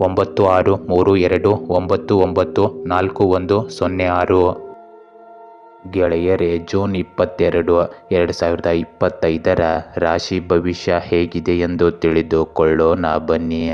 ಒಂಬತ್ತು ಆರು ಮೂರು ಎರಡು ಒಂಬತ್ತು ಒಂಬತ್ತು ನಾಲ್ಕು ಒಂದು ಸೊನ್ನೆ ಆರು. ಗೆಳೆಯರೇ, ಜೂನ್ ಇಪ್ಪತ್ತೆರಡು ಎರಡು ಸಾವಿರದ ಇಪ್ಪತ್ತೈದರ ರಾಶಿ ಭವಿಷ್ಯ ಹೇಗಿದೆ ಎಂದು ತಿಳಿದುಕೊಳ್ಳೋಣ ಬನ್ನಿ.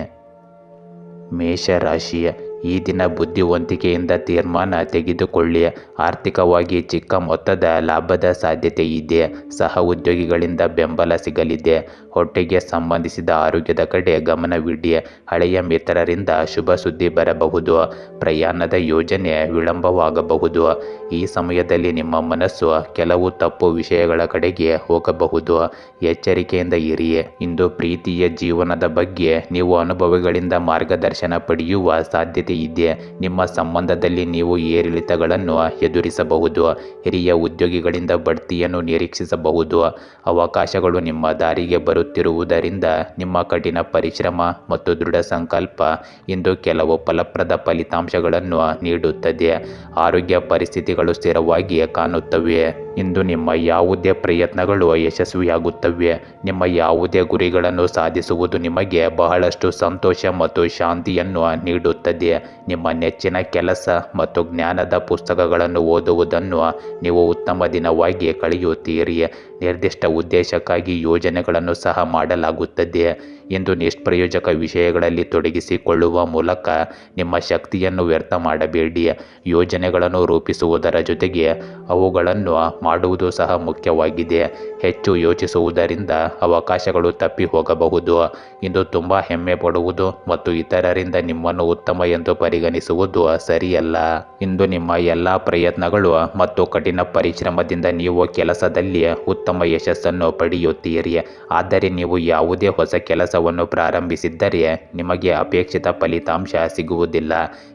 ಮೇಷರಾಶಿ ಈ ದಿನ ಬುದ್ಧಿವಂತಿಕೆಯಿಂದ ತೀರ್ಮಾನ ತೆಗೆದುಕೊಳ್ಳಿ. ಆರ್ಥಿಕವಾಗಿ ಚಿಕ್ಕ ಮೊತ್ತದ ಲಾಭದ ಸಾಧ್ಯತೆ ಇದೆ. ಸಹ ಉದ್ಯೋಗಿಗಳಿಂದ ಬೆಂಬಲ ಸಿಗಲಿದೆ. ಹೊಟ್ಟೆಗೆ ಸಂಬಂಧಿಸಿದ ಆರೋಗ್ಯದ ಕಡೆ ಗಮನವಿಡಿ. ಹಳೆಯ ಮಿತ್ರರಿಂದ ಶುಭ ಸುದ್ದಿ ಬರಬಹುದು. ಪ್ರಯಾಣದ ಯೋಜನೆ ವಿಳಂಬವಾಗಬಹುದು. ಈ ಸಮಯದಲ್ಲಿ ನಿಮ್ಮ ಮನಸ್ಸು ಕೆಲವು ತಪ್ಪು ವಿಷಯಗಳ ಕಡೆಗೆ ಹೋಗಬಹುದು. ಎಚ್ಚರಿಕೆಯಿಂದ ಇರಿ. ಇಂದು ಪ್ರೀತಿಯ ಜೀವನದ ಬಗ್ಗೆ ನೀವು ಅನುಭವಗಳಿಂದ ಮಾರ್ಗದರ್ಶನ ಪಡೆಯುವ ಸಾಧ್ಯತೆ ಇದೆ ನಿಮ್ಮ ಸಂಬಂಧದಲ್ಲಿ ನೀವು ಏರಿಳಿತಗಳನ್ನು ಎದುರಿಸಬಹುದು. ಹಿರಿಯ ಉದ್ಯೋಗಿಗಳಿಂದ ಬಡ್ತಿಯನ್ನು ನಿರೀಕ್ಷಿಸಬಹುದು. ಅವಕಾಶಗಳು ನಿಮ್ಮ ದಾರಿಗೆ ಬರುತ್ತಿರುವುದರಿಂದ ನಿಮ್ಮ ಕಠಿಣ ಪರಿಶ್ರಮ ಮತ್ತು ದೃಢ ಸಂಕಲ್ಪ ಇಂದು ಕೆಲವು ಫಲಪ್ರದ ಫಲಿತಾಂಶಗಳನ್ನು ನೀಡುತ್ತದೆ. ಆರೋಗ್ಯ ಪರಿಸ್ಥಿತಿಗಳು ಸ್ಥಿರವಾಗಿ ಕಾಣುತ್ತವೆ. ಇಂದು ನಿಮ್ಮ ಯಾವುದೇ ಪ್ರಯತ್ನಗಳು ಯಶಸ್ವಿಯಾಗುತ್ತವೆ. ನಿಮ್ಮ ಯಾವುದೇ ಗುರಿಗಳನ್ನು ಸಾಧಿಸುವುದು ನಿಮಗೆ ಬಹಳಷ್ಟು ಸಂತೋಷ ಮತ್ತು ಶಾಂತಿಯನ್ನು ನೀಡುತ್ತದೆ. ನಿಮ್ಮ ನೆಚ್ಚಿನ ಕೆಲಸ ಮತ್ತು ಜ್ಞಾನದ ಪುಸ್ತಕಗಳನ್ನು ಓದುವುದನ್ನು ನೀವು ಉತ್ತಮ ದಿನವಾಗಿ ಕಳೆಯುತ್ತೀರಿ. ನಿರ್ದಿಷ್ಟ ಉದ್ದೇಶಕ್ಕಾಗಿ ಯೋಜನೆಗಳನ್ನು ಸಹ ಮಾಡಲಾಗುತ್ತದೆ. ಇಂದು ನಿಷ್ಪ್ರಯೋಜಕ ವಿಷಯಗಳಲ್ಲಿ ತೊಡಗಿಸಿಕೊಳ್ಳುವ ಮೂಲಕ ನಿಮ್ಮ ಶಕ್ತಿಯನ್ನು ವ್ಯರ್ಥ ಮಾಡಬೇಡಿ. ಯೋಜನೆಗಳನ್ನು ರೂಪಿಸುವುದರ ಜೊತೆಗೆ ಅವುಗಳನ್ನು ಮಾಡುವುದು ಸಹ ಮುಖ್ಯವಾಗಿದೆ. ಹೆಚ್ಚು ಯೋಚಿಸುವುದರಿಂದ ಅವಕಾಶಗಳು ತಪ್ಪಿ ಹೋಗಬಹುದು. ಇಂದು ತುಂಬ ಹೆಮ್ಮೆ ಪಡುವುದು ಮತ್ತು ಇತರರಿಂದ ನಿಮ್ಮನ್ನು ಉತ್ತಮ ಎಂದು ಪರಿಗಣಿಸುವುದು ಸರಿಯಲ್ಲ. ಇಂದು ನಿಮ್ಮ ಎಲ್ಲ ಪ್ರಯತ್ನಗಳು ಮತ್ತು ಕಠಿಣ ಪರಿಶ್ರಮದಿಂದ ನೀವು ಕೆಲಸದಲ್ಲಿ ಉತ್ತಮ ಯಶಸ್ಸನ್ನು ಪಡೆಯುತ್ತೀರಿ. ಆದರೆ ನೀವು ಯಾವುದೇ ಹೊಸ ಕೆಲಸವನ್ನು ಪ್ರಾರಂಭಿಸಿದ್ದರೆ ನಿಮಗೆ ಅಪೇಕ್ಷಿತ ಫಲಿತಾಂಶ ಸಿಗುವುದಿಲ್ಲ.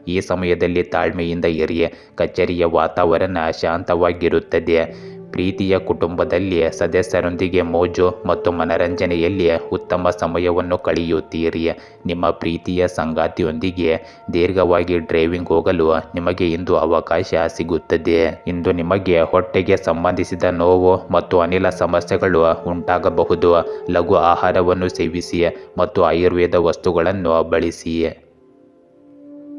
ಈ ಸಮಯದಲ್ಲಿ ತಾಳ್ಮೆಯಿಂದ ಇರಿ. ಕಚೇರಿಯ ವಾತಾವರಣ ಶಾಂತವಾಗಿರುತ್ತದೆ. ಪ್ರೀತಿಯ ಕುಟುಂಬದಲ್ಲಿ ಸದಸ್ಯರೊಂದಿಗೆ ಮೋಜು ಮತ್ತು ಮನರಂಜನೆಯಲ್ಲಿ ಉತ್ತಮ ಸಮಯವನ್ನು ಕಳೆಯುತ್ತೀರಿ. ನಿಮ್ಮ ಪ್ರೀತಿಯ ಸಂಗಾತಿಯೊಂದಿಗೆ ದೀರ್ಘವಾಗಿ ಡ್ರೈವಿಂಗ್ ಹೋಗಲು ನಿಮಗೆ ಇಂದು ಅವಕಾಶ ಸಿಗುತ್ತದೆ. ಇಂದು ನಿಮಗೆ ಹೊಟ್ಟೆಗೆ ಸಂಬಂಧಿಸಿದ ನೋವು ಮತ್ತು ಅನಿಲ ಸಮಸ್ಯೆಗಳು ಉಂಟಾಗಬಹುದು. ಲಘು ಆಹಾರವನ್ನು ಸೇವಿಸಿ ಮತ್ತು ಆಯುರ್ವೇದ ವಸ್ತುಗಳನ್ನು ಬಳಸಿ.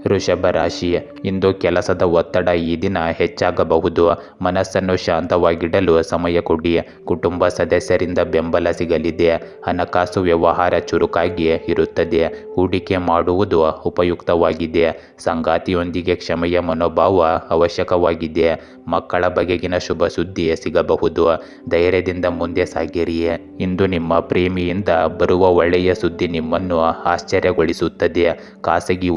ವೃಷಭ ರಾಶಿ ಇಂದು ಕೆಲಸದ ಒತ್ತಡ ಈ ದಿನ ಹೆಚ್ಚಾಗಬಹುದು. ಮನಸ್ಸನ್ನು ಶಾಂತವಾಗಿಡಲು ಸಮಯ ಕೊಡಿ. ಕುಟುಂಬ ಸದಸ್ಯರಿಂದ ಬೆಂಬಲ ಸಿಗಲಿದೆ. ಹಣಕಾಸು ವ್ಯವಹಾರ ಚುರುಕಾಗಿ ಇರುತ್ತದೆ. ಹೂಡಿಕೆ ಮಾಡುವುದು ಉಪಯುಕ್ತವಾಗಿದೆ. ಸಂಗಾತಿಯೊಂದಿಗೆ ಕ್ಷಮೆಯ ಮನೋಭಾವ ಅವಶ್ಯಕವಾಗಿದೆ. ಮಕ್ಕಳ ಬಗೆಗಿನ ಶುಭ ಸುದ್ದಿ ಸಿಗಬಹುದು. ಧೈರ್ಯದಿಂದ ಮುಂದೆ ಸಾಗಿರಿ. ಇಂದು ನಿಮ್ಮ ಪ್ರೇಮಿಯಿಂದ ಬರುವ ಒಳ್ಳೆಯ ಸುದ್ದಿ ನಿಮ್ಮನ್ನು ಆಶ್ಚರ್ಯಗೊಳಿಸುತ್ತದೆ. ಖಾಸಗಿ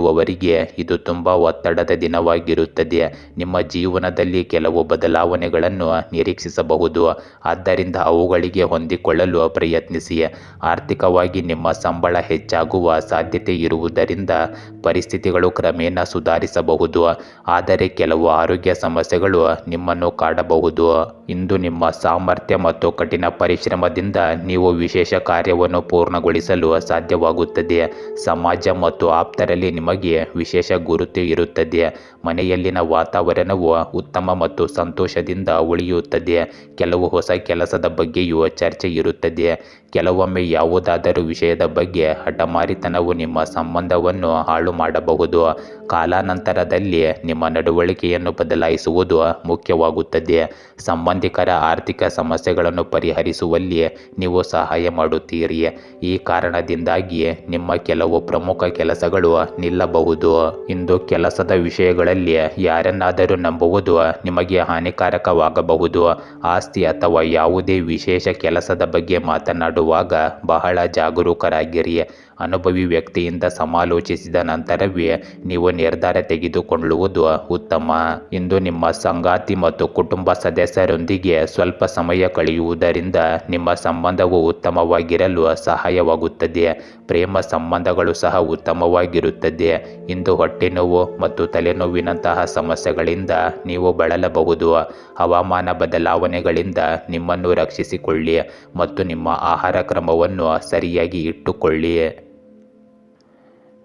ಉದ್ಯೋಗದಲ್ಲಿರುವವರಿಗೆ ಇದು ತುಂಬ ಒತ್ತಡದ ದಿನವಾಗಿರುತ್ತದೆ. ನಿಮ್ಮ ಜೀವನದಲ್ಲಿ ಕೆಲವು ಬದಲಾವಣೆಗಳನ್ನು ನಿರೀಕ್ಷಿಸಬಹುದು. ಆದ್ದರಿಂದ ಅವುಗಳಿಗೆ ಹೊಂದಿಕೊಳ್ಳಲು ಪ್ರಯತ್ನಿಸಿ. ಆರ್ಥಿಕವಾಗಿ ನಿಮ್ಮ ಸಂಬಳ ಹೆಚ್ಚಾಗುವ ಸಾಧ್ಯತೆ ಇರುವುದರಿಂದ ಪರಿಸ್ಥಿತಿಗಳು ಕ್ರಮೇಣ ಸುಧಾರಿಸಬಹುದು. ಆದರೆ ಕೆಲವು ಆರೋಗ್ಯ ಸಮಸ್ಯೆಗಳು ನಿಮ್ಮನ್ನು ಕಾಡಬಹುದು. ಇಂದು ನಿಮ್ಮ ಸಾಮರ್ಥ್ಯ ಮತ್ತು ಕಠಿಣ ಪರಿಶ್ರಮದಿಂದ ನೀವು ವಿಶೇಷ ಕಾರ್ಯವನ್ನು ಪೂರ್ಣಗೊಳಿಸಲು ಸಾಧ್ಯವಾಗುತ್ತದೆ. ಸಮಾಜ ಮತ್ತು ಆಪ್ತರಲ್ಲಿ ನಿಮಗೆ ವಿಶೇಷ ಗುರುತು ಇರುತ್ತದೆ. ಮನೆಯಲ್ಲಿನ ವಾತಾವರಣವು ಉತ್ತಮ ಮತ್ತು ಸಂತೋಷದಿಂದ ಉಳಿಯುತ್ತದೆ. ಕೆಲವು ಹೊಸ ಕೆಲಸದ ಬಗ್ಗೆಯೂ ಚರ್ಚೆ ಇರುತ್ತದೆ. ಕೆಲವೊಮ್ಮೆ ಯಾವುದಾದರೂ ವಿಷಯದ ಬಗ್ಗೆ ಹಠಮಾರಿತನವು ನಿಮ್ಮ ಸಂಬಂಧವನ್ನು ಹಾಳು ಮಾಡಬಹುದು. ಕಾಲಾನಂತರದಲ್ಲಿ ನಿಮ್ಮ ನಡವಳಿಕೆಯನ್ನು ಬದಲಾಯಿಸುವುದು ಮುಖ್ಯವಾಗುತ್ತದೆ. ಸಂಬಂಧಿಕರ ಆರ್ಥಿಕ ಸಮಸ್ಯೆಗಳನ್ನು ಪರಿಹರಿಸುವಲ್ಲಿ ನೀವು ಸಹಾಯ ಮಾಡುತ್ತೀರಿ. ಈ ಕಾರಣದಿಂದಾಗಿ ನಿಮ್ಮ ಕೆಲವು ಪ್ರಮುಖ ಕೆಲಸಗಳು ನಿಲ್ಲಬಹುದು ಇಂದು ಕೆಲಸದ ವಿಷಯಗಳಲ್ಲಿ ಯಾರನ್ನಾದರೂ ನಂಬುವುದು ನಿಮಗೆ ಹಾನಿಕಾರಕವಾಗಬಹುದು. ಆಸ್ತಿ ಅಥವಾ ಯಾವುದೇ ವಿಶೇಷ ಕೆಲಸದ ಬಗ್ಗೆ ಮಾತನಾಡುವಾಗ ಬಹಳ ಜಾಗರೂಕರಾಗಿರಿ. ಅನುಭವಿ ವ್ಯಕ್ತಿಯಿಂದ ಸಮಾಲೋಚಿಸಿದ ನಂತರವೇ ನೀವು ನಿರ್ಧಾರ ತೆಗೆದುಕೊಳ್ಳುವುದು ಉತ್ತಮ. ಇಂದು ನಿಮ್ಮ ಸಂಗಾತಿ ಮತ್ತು ಕುಟುಂಬ ಸದಸ್ಯರೊಂದಿಗೆ ಸ್ವಲ್ಪ ಸಮಯ ಕಳೆಯುವುದರಿಂದ ನಿಮ್ಮ ಸಂಬಂಧವು ಉತ್ತಮವಾಗಿರಲು ಸಹಾಯವಾಗುತ್ತದೆ. ಪ್ರೇಮ ಸಂಬಂಧಗಳು ಸಹ ಉತ್ತಮವಾಗಿರುತ್ತದೆ. ಇಂದು ಹೊಟ್ಟೆ ನೋವು ಮತ್ತು ತಲೆನೋವಿನಂತಹ ಸಮಸ್ಯೆಗಳಿಂದ ನೀವು ಬಳಲಬಹುದು. ಹವಾಮಾನ ಬದಲಾವಣೆಗಳಿಂದ ನಿಮ್ಮನ್ನು ರಕ್ಷಿಸಿಕೊಳ್ಳಿ ಮತ್ತು ನಿಮ್ಮ ಆಹಾರ ಕ್ರಮವನ್ನು ಸರಿಯಾಗಿ ಇಟ್ಟುಕೊಳ್ಳಿ.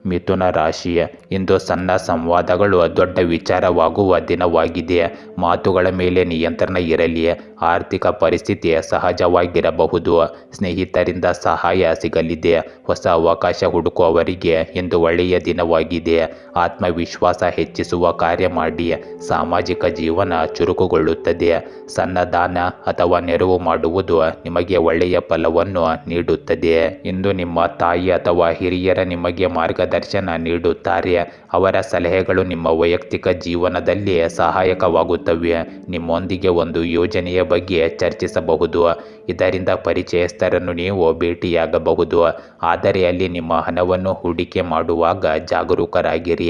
ಮಿಥುನ ರಾಶಿ ಇಂದು ಸಣ್ಣ ಸಂವಾದಗಳು ದೊಡ್ಡ ವಿಚಾರವಾಗುವ ದಿನವಾಗಿದೆ. ಮಾತುಗಳ ಮೇಲೆ ನಿಯಂತ್ರಣ ಇರಲಿ, ಆರ್ಥಿಕ ಪರಿಸ್ಥಿತಿ ಸಹಜವಾಗಿರಬಹುದು. ಸ್ನೇಹಿತರಿಂದ ಸಹಾಯ ಸಿಗಲಿದೆ. ಹೊಸ ಅವಕಾಶ ಹುಡುಕುವವರಿಗೆ ಇಂದು ಒಳ್ಳೆಯ ದಿನವಾಗಿದೆ. ಆತ್ಮವಿಶ್ವಾಸ ಹೆಚ್ಚಿಸುವ ಕಾರ್ಯ ಮಾಡಿ, ಸಾಮಾಜಿಕ ಜೀವನ ಚುರುಕುಗೊಳ್ಳುತ್ತದೆ. ಸಣ್ಣ ದಾನ ಅಥವಾ ನೆರವು ಮಾಡುವುದು ನಿಮಗೆ ಒಳ್ಳೆಯ ಫಲವನ್ನು ನೀಡುತ್ತದೆ. ಇಂದು ನಿಮ್ಮ ತಾಯಿ ಅಥವಾ ಹಿರಿಯರ ನಿಮಗೆ ಮಾರ್ಗದರ್ಶನ ನೀಡುತ್ತಾರೆ. ಅವರ ಸಲಹೆಗಳು ನಿಮ್ಮ ವೈಯಕ್ತಿಕ ಜೀವನದಲ್ಲಿ ಸಹಾಯಕವಾಗುತ್ತವೆ. ನಿಮ್ಮೊಂದಿಗೆ ಒಂದು ಯೋಜನೆಯ ಬಗ್ಗೆ ಚರ್ಚಿಸಬಹುದು. ಇದರಿಂದ ಪರಿಚಯಸ್ಥರನ್ನು ನೀವು ಭೇಟಿಯಾಗಬಹುದು. ಆದರೆ ಅಲ್ಲಿ ನಿಮ್ಮ ಹಣವನ್ನು ಹೂಡಿಕೆ ಮಾಡುವಾಗ ಜಾಗರೂಕರಾಗಿರಿ.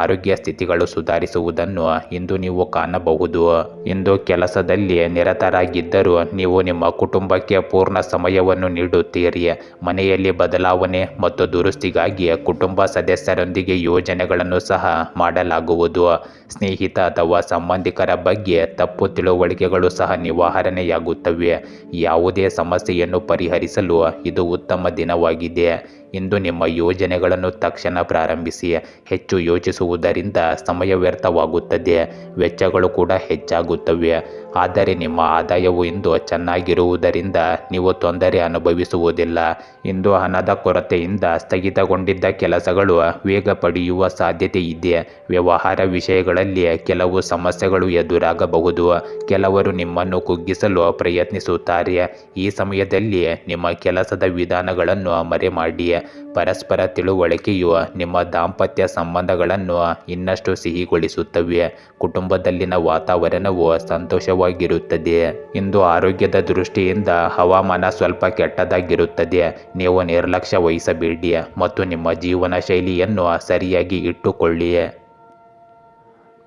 ಆರೋಗ್ಯ ಸ್ಥಿತಿಗಳು ಸುಧಾರಿಸುವುದನ್ನು ಇಂದು ನೀವು ಕಾಣಬಹುದು. ಇಂದು ಕೆಲಸದಲ್ಲಿ ನಿರತರಾಗಿದ್ದರೂ ನೀವು ನಿಮ್ಮ ಕುಟುಂಬಕ್ಕೆ ಪೂರ್ಣ ಸಮಯವನ್ನು ನೀಡುತ್ತೀರಿ. ಮನೆಯಲ್ಲಿ ಬದಲಾವಣೆ ಮತ್ತು ದುರಸ್ತಿಗಾಗಿ ಕುಟುಂಬ ಸದಸ್ಯರೊಂದಿಗೆ ಯೋಜನೆಗಳನ್ನು ಸಹ ಮಾಡಲಾಗುವುದು. ಸ್ನೇಹಿತ ಅಥವಾ ಸಂಬಂಧಿಕರ ಬಗ್ಗೆ ತಪ್ಪು ತಿಳುವಳಿಕೆಗಳು ಸಹ ನಿವಾರಣೆಯಾಗುತ್ತವೆ. ಯಾವುದೇ ಸಮಸ್ಯೆಯನ್ನು ಪರಿಹರಿಸಲು ಇದು ಉತ್ತಮ ದಿನವಾಗಿದೆ. ಇಂದು ನಿಮ್ಮ ಯೋಜನೆಗಳನ್ನು ತಕ್ಷಣ ಪ್ರಾರಂಭಿಸಿ. ಹೆಚ್ಚು ಯೋಚಿಸುವುದರಿಂದ ಸಮಯ ವ್ಯರ್ಥವಾಗುತ್ತದೆ. ವೆಚ್ಚಗಳು ಕೂಡ ಹೆಚ್ಚಾಗುತ್ತವೆ. ಆದರೆ ನಿಮ್ಮ ಆದಾಯವು ಇಂದು ಚೆನ್ನಾಗಿರುವುದರಿಂದ ನೀವು ತೊಂದರೆ ಅನುಭವಿಸುವುದಿಲ್ಲ. ಇಂದು ಹಣದ ಕೊರತೆಯಿಂದ ಸ್ಥಗಿತಗೊಂಡಿದ್ದ ಕೆಲಸಗಳು ವೇಗ ಪಡೆಯುವ ಸಾಧ್ಯತೆ ಇದೆ. ವ್ಯವಹಾರ ವಿಷಯಗಳಲ್ಲಿ ಕೆಲವು ಸಮಸ್ಯೆಗಳು ಎದುರಾಗಬಹುದು. ಕೆಲವರು ನಿಮ್ಮನ್ನು ಕುಗ್ಗಿಸಲು ಪ್ರಯತ್ನಿಸುತ್ತಾರೆ. ಈ ಸಮಯದಲ್ಲಿ ನಿಮ್ಮ ಕೆಲಸದ ವಿಧಾನಗಳನ್ನು ಮರೆಮಾಡಿ ಪರಸ್ಪರ ತಿಳುವಳಿಕೆಯು ನಿಮ್ಮ ದಾಂಪತ್ಯ ಸಂಬಂಧಗಳನ್ನು ಇನ್ನಷ್ಟು ಸಿಹಿಗೊಳಿಸುತ್ತವೆ. ಕುಟುಂಬದಲ್ಲಿನ ವಾತಾವರಣವು ಸಂತೋಷವಾಗಿರುತ್ತದೆ ಇಂದು ಆರೋಗ್ಯದ ದೃಷ್ಟಿಯಿಂದ ಹವಾಮಾನ ಸ್ವಲ್ಪ ಕೆಟ್ಟದಾಗಿರುತ್ತದೆ ನೀವು ನಿರ್ಲಕ್ಷ್ಯ ವಹಿಸಬೇಡಿ ಮತ್ತು ನಿಮ್ಮ ಜೀವನ ಶೈಲಿಯನ್ನು ಸರಿಯಾಗಿ ಇಟ್ಟುಕೊಳ್ಳಿ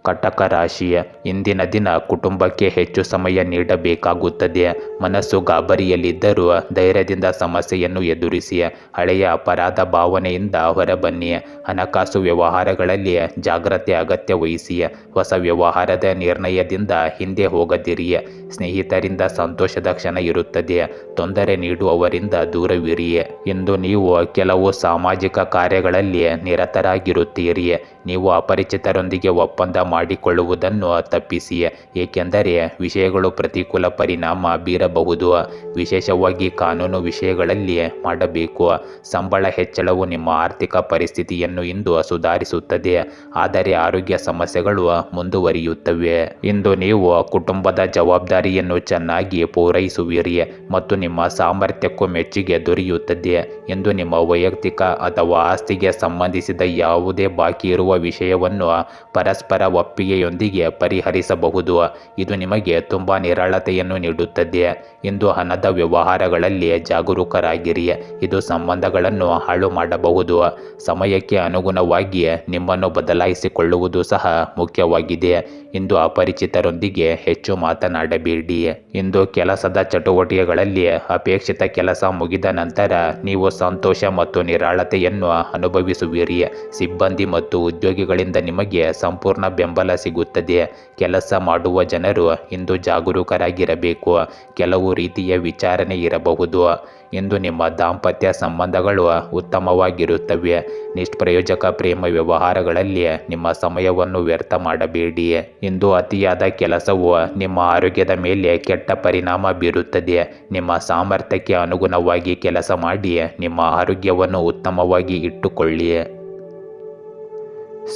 ಕಟಕ ರಾಶಿಯ ಇಂದಿನ ದಿನ ಕುಟುಂಬಕ್ಕೆ ಹೆಚ್ಚು ಸಮಯ ನೀಡಬೇಕಾಗುತ್ತದೆ. ಮನಸ್ಸು ಗಾಬರಿಯಲ್ಲಿದ್ದರೂ ಧೈರ್ಯದಿಂದ ಸಮಸ್ಯೆಯನ್ನು ಎದುರಿಸಿ ಹಳೆಯ ಅಪರಾಧ ಭಾವನೆಯಿಂದ ಹೊರಬನ್ನಿ. ಹಣಕಾಸು ವ್ಯವಹಾರಗಳಲ್ಲಿ ಜಾಗ್ರತೆ ಅಗತ್ಯ ವಹಿಸಿ ಹೊಸ ವ್ಯವಹಾರದ ನಿರ್ಣಯದಿಂದ ಹಿಂದೆ ಹೋಗದಿರಿ. ಸ್ನೇಹಿತರಿಂದ ಸಂತೋಷದ ಕ್ಷಣ ಇರುತ್ತದೆ. ತೊಂದರೆ ನೀಡುವವರಿಂದ ದೂರವಿರಿ. ಇಂದು ನೀವು ಕೆಲವು ಸಾಮಾಜಿಕ ಕಾರ್ಯಗಳಲ್ಲಿ ನಿರತರಾಗಿರುತ್ತೀರಿ. ನೀವು ಅಪರಿಚಿತರೊಂದಿಗೆ ಒಪ್ಪಂದ ಮಾಡಿಕೊಳ್ಳುವುದನ್ನು ತಪ್ಪಿಸಿ ಏಕೆಂದರೆ ವಿಷಯಗಳು ಪ್ರತಿಕೂಲ ಪರಿಣಾಮ ಬೀರಬಹುದು. ವಿಶೇಷವಾಗಿ ಕಾನೂನು ವಿಷಯಗಳಲ್ಲಿ ಮಾಡಬೇಕು. ಸಂಬಳ ಹೆಚ್ಚಳವು ನಿಮ್ಮ ಆರ್ಥಿಕ ಪರಿಸ್ಥಿತಿಯನ್ನು ಇಂದು ಸುಧಾರಿಸುತ್ತದೆ, ಆದರೆ ಆರೋಗ್ಯ ಸಮಸ್ಯೆಗಳು ಮುಂದುವರಿಯುತ್ತವೆ. ಇಂದು ನೀವು ಕುಟುಂಬದ ಜವಾಬ್ದಾರಿಯನ್ನು ಚೆನ್ನಾಗಿ ಪೂರೈಸುವಿರಿ ಮತ್ತು ನಿಮ್ಮ ಸಾಮರ್ಥ್ಯಕ್ಕೂ ಮೆಚ್ಚುಗೆ ದೊರೆಯುತ್ತದೆ ಎಂದು ನಿಮ್ಮ ವೈಯಕ್ತಿಕ ಅಥವಾ ಆಸ್ತಿಗೆ ಸಂಬಂಧಿಸಿದ ಯಾವುದೇ ಬಾಕಿ ಇರುವ ವಿಷಯವನ್ನು ಪರಸ್ಪರ ಒಪ್ಪಿಗೆಯೊಂದಿಗೆ ಪರಿಹರಿಸಬಹುದು. ಇದು ನಿಮಗೆ ತುಂಬ ನಿರಾಳತೆಯನ್ನು ನೀಡುತ್ತದೆ. ಇಂದು ಹಣದ ವ್ಯವಹಾರಗಳಲ್ಲಿ ಜಾಗರೂಕರಾಗಿರಿ. ಇದು ಸಂಬಂಧಗಳನ್ನು ಹಾಳು ಮಾಡಬಹುದು. ಸಮಯಕ್ಕೆ ಅನುಗುಣವಾಗಿ ನಿಮ್ಮನ್ನು ಬದಲಾಯಿಸಿಕೊಳ್ಳುವುದು ಸಹ ಮುಖ್ಯವಾಗಿದೆ. ಇಂದು ಅಪರಿಚಿತರೊಂದಿಗೆ ಹೆಚ್ಚು ಮಾತನಾಡಬೇಡಿ. ಇಂದು ಕೆಲಸದ ಚಟುವಟಿಕೆಗಳಲ್ಲಿ ಅಪೇಕ್ಷಿತ ಕೆಲಸ ಮುಗಿದ ನಂತರ ನೀವು ಸಂತೋಷ ಮತ್ತು ನಿರಾಳತೆಯನ್ನು ಅನುಭವಿಸುವಿರಿ. ಸಿಬ್ಬಂದಿ ಮತ್ತು ಉದ್ಯೋಗಿಗಳಿಂದ ನಿಮಗೆ ಸಂಪೂರ್ಣ ಸಿಗುತ್ತದೆ. ಕೆಲಸ ಮಾಡುವ ಜನರು ಇಂದು ಜಾಗರೂಕರಾಗಿರಬೇಕು. ಕೆಲವು ರೀತಿಯ ವಿಚಾರಣೆ ಇರಬಹುದು. ಇಂದು ನಿಮ್ಮ ದಾಂಪತ್ಯ ಸಂಬಂಧಗಳು ಉತ್ತಮವಾಗಿರುತ್ತವೆ. ನಿಷ್ಪ್ರಯೋಜಕ ಪ್ರೇಮ ವ್ಯವಹಾರಗಳಲ್ಲಿ ನಿಮ್ಮ ಸಮಯವನ್ನು ವ್ಯರ್ಥ ಮಾಡಬೇಡಿ. ಇಂದು ಅತಿಯಾದ ಕೆಲಸವು ನಿಮ್ಮ ಆರೋಗ್ಯದ ಮೇಲೆ ಕೆಟ್ಟ ಪರಿಣಾಮ ಬೀರುತ್ತದೆ. ನಿಮ್ಮ ಸಾಮರ್ಥ್ಯಕ್ಕೆ ಅನುಗುಣವಾಗಿ ಕೆಲಸ ಮಾಡಿ ನಿಮ್ಮ ಆರೋಗ್ಯವನ್ನು ಉತ್ತಮವಾಗಿ ಇಟ್ಟುಕೊಳ್ಳಿ.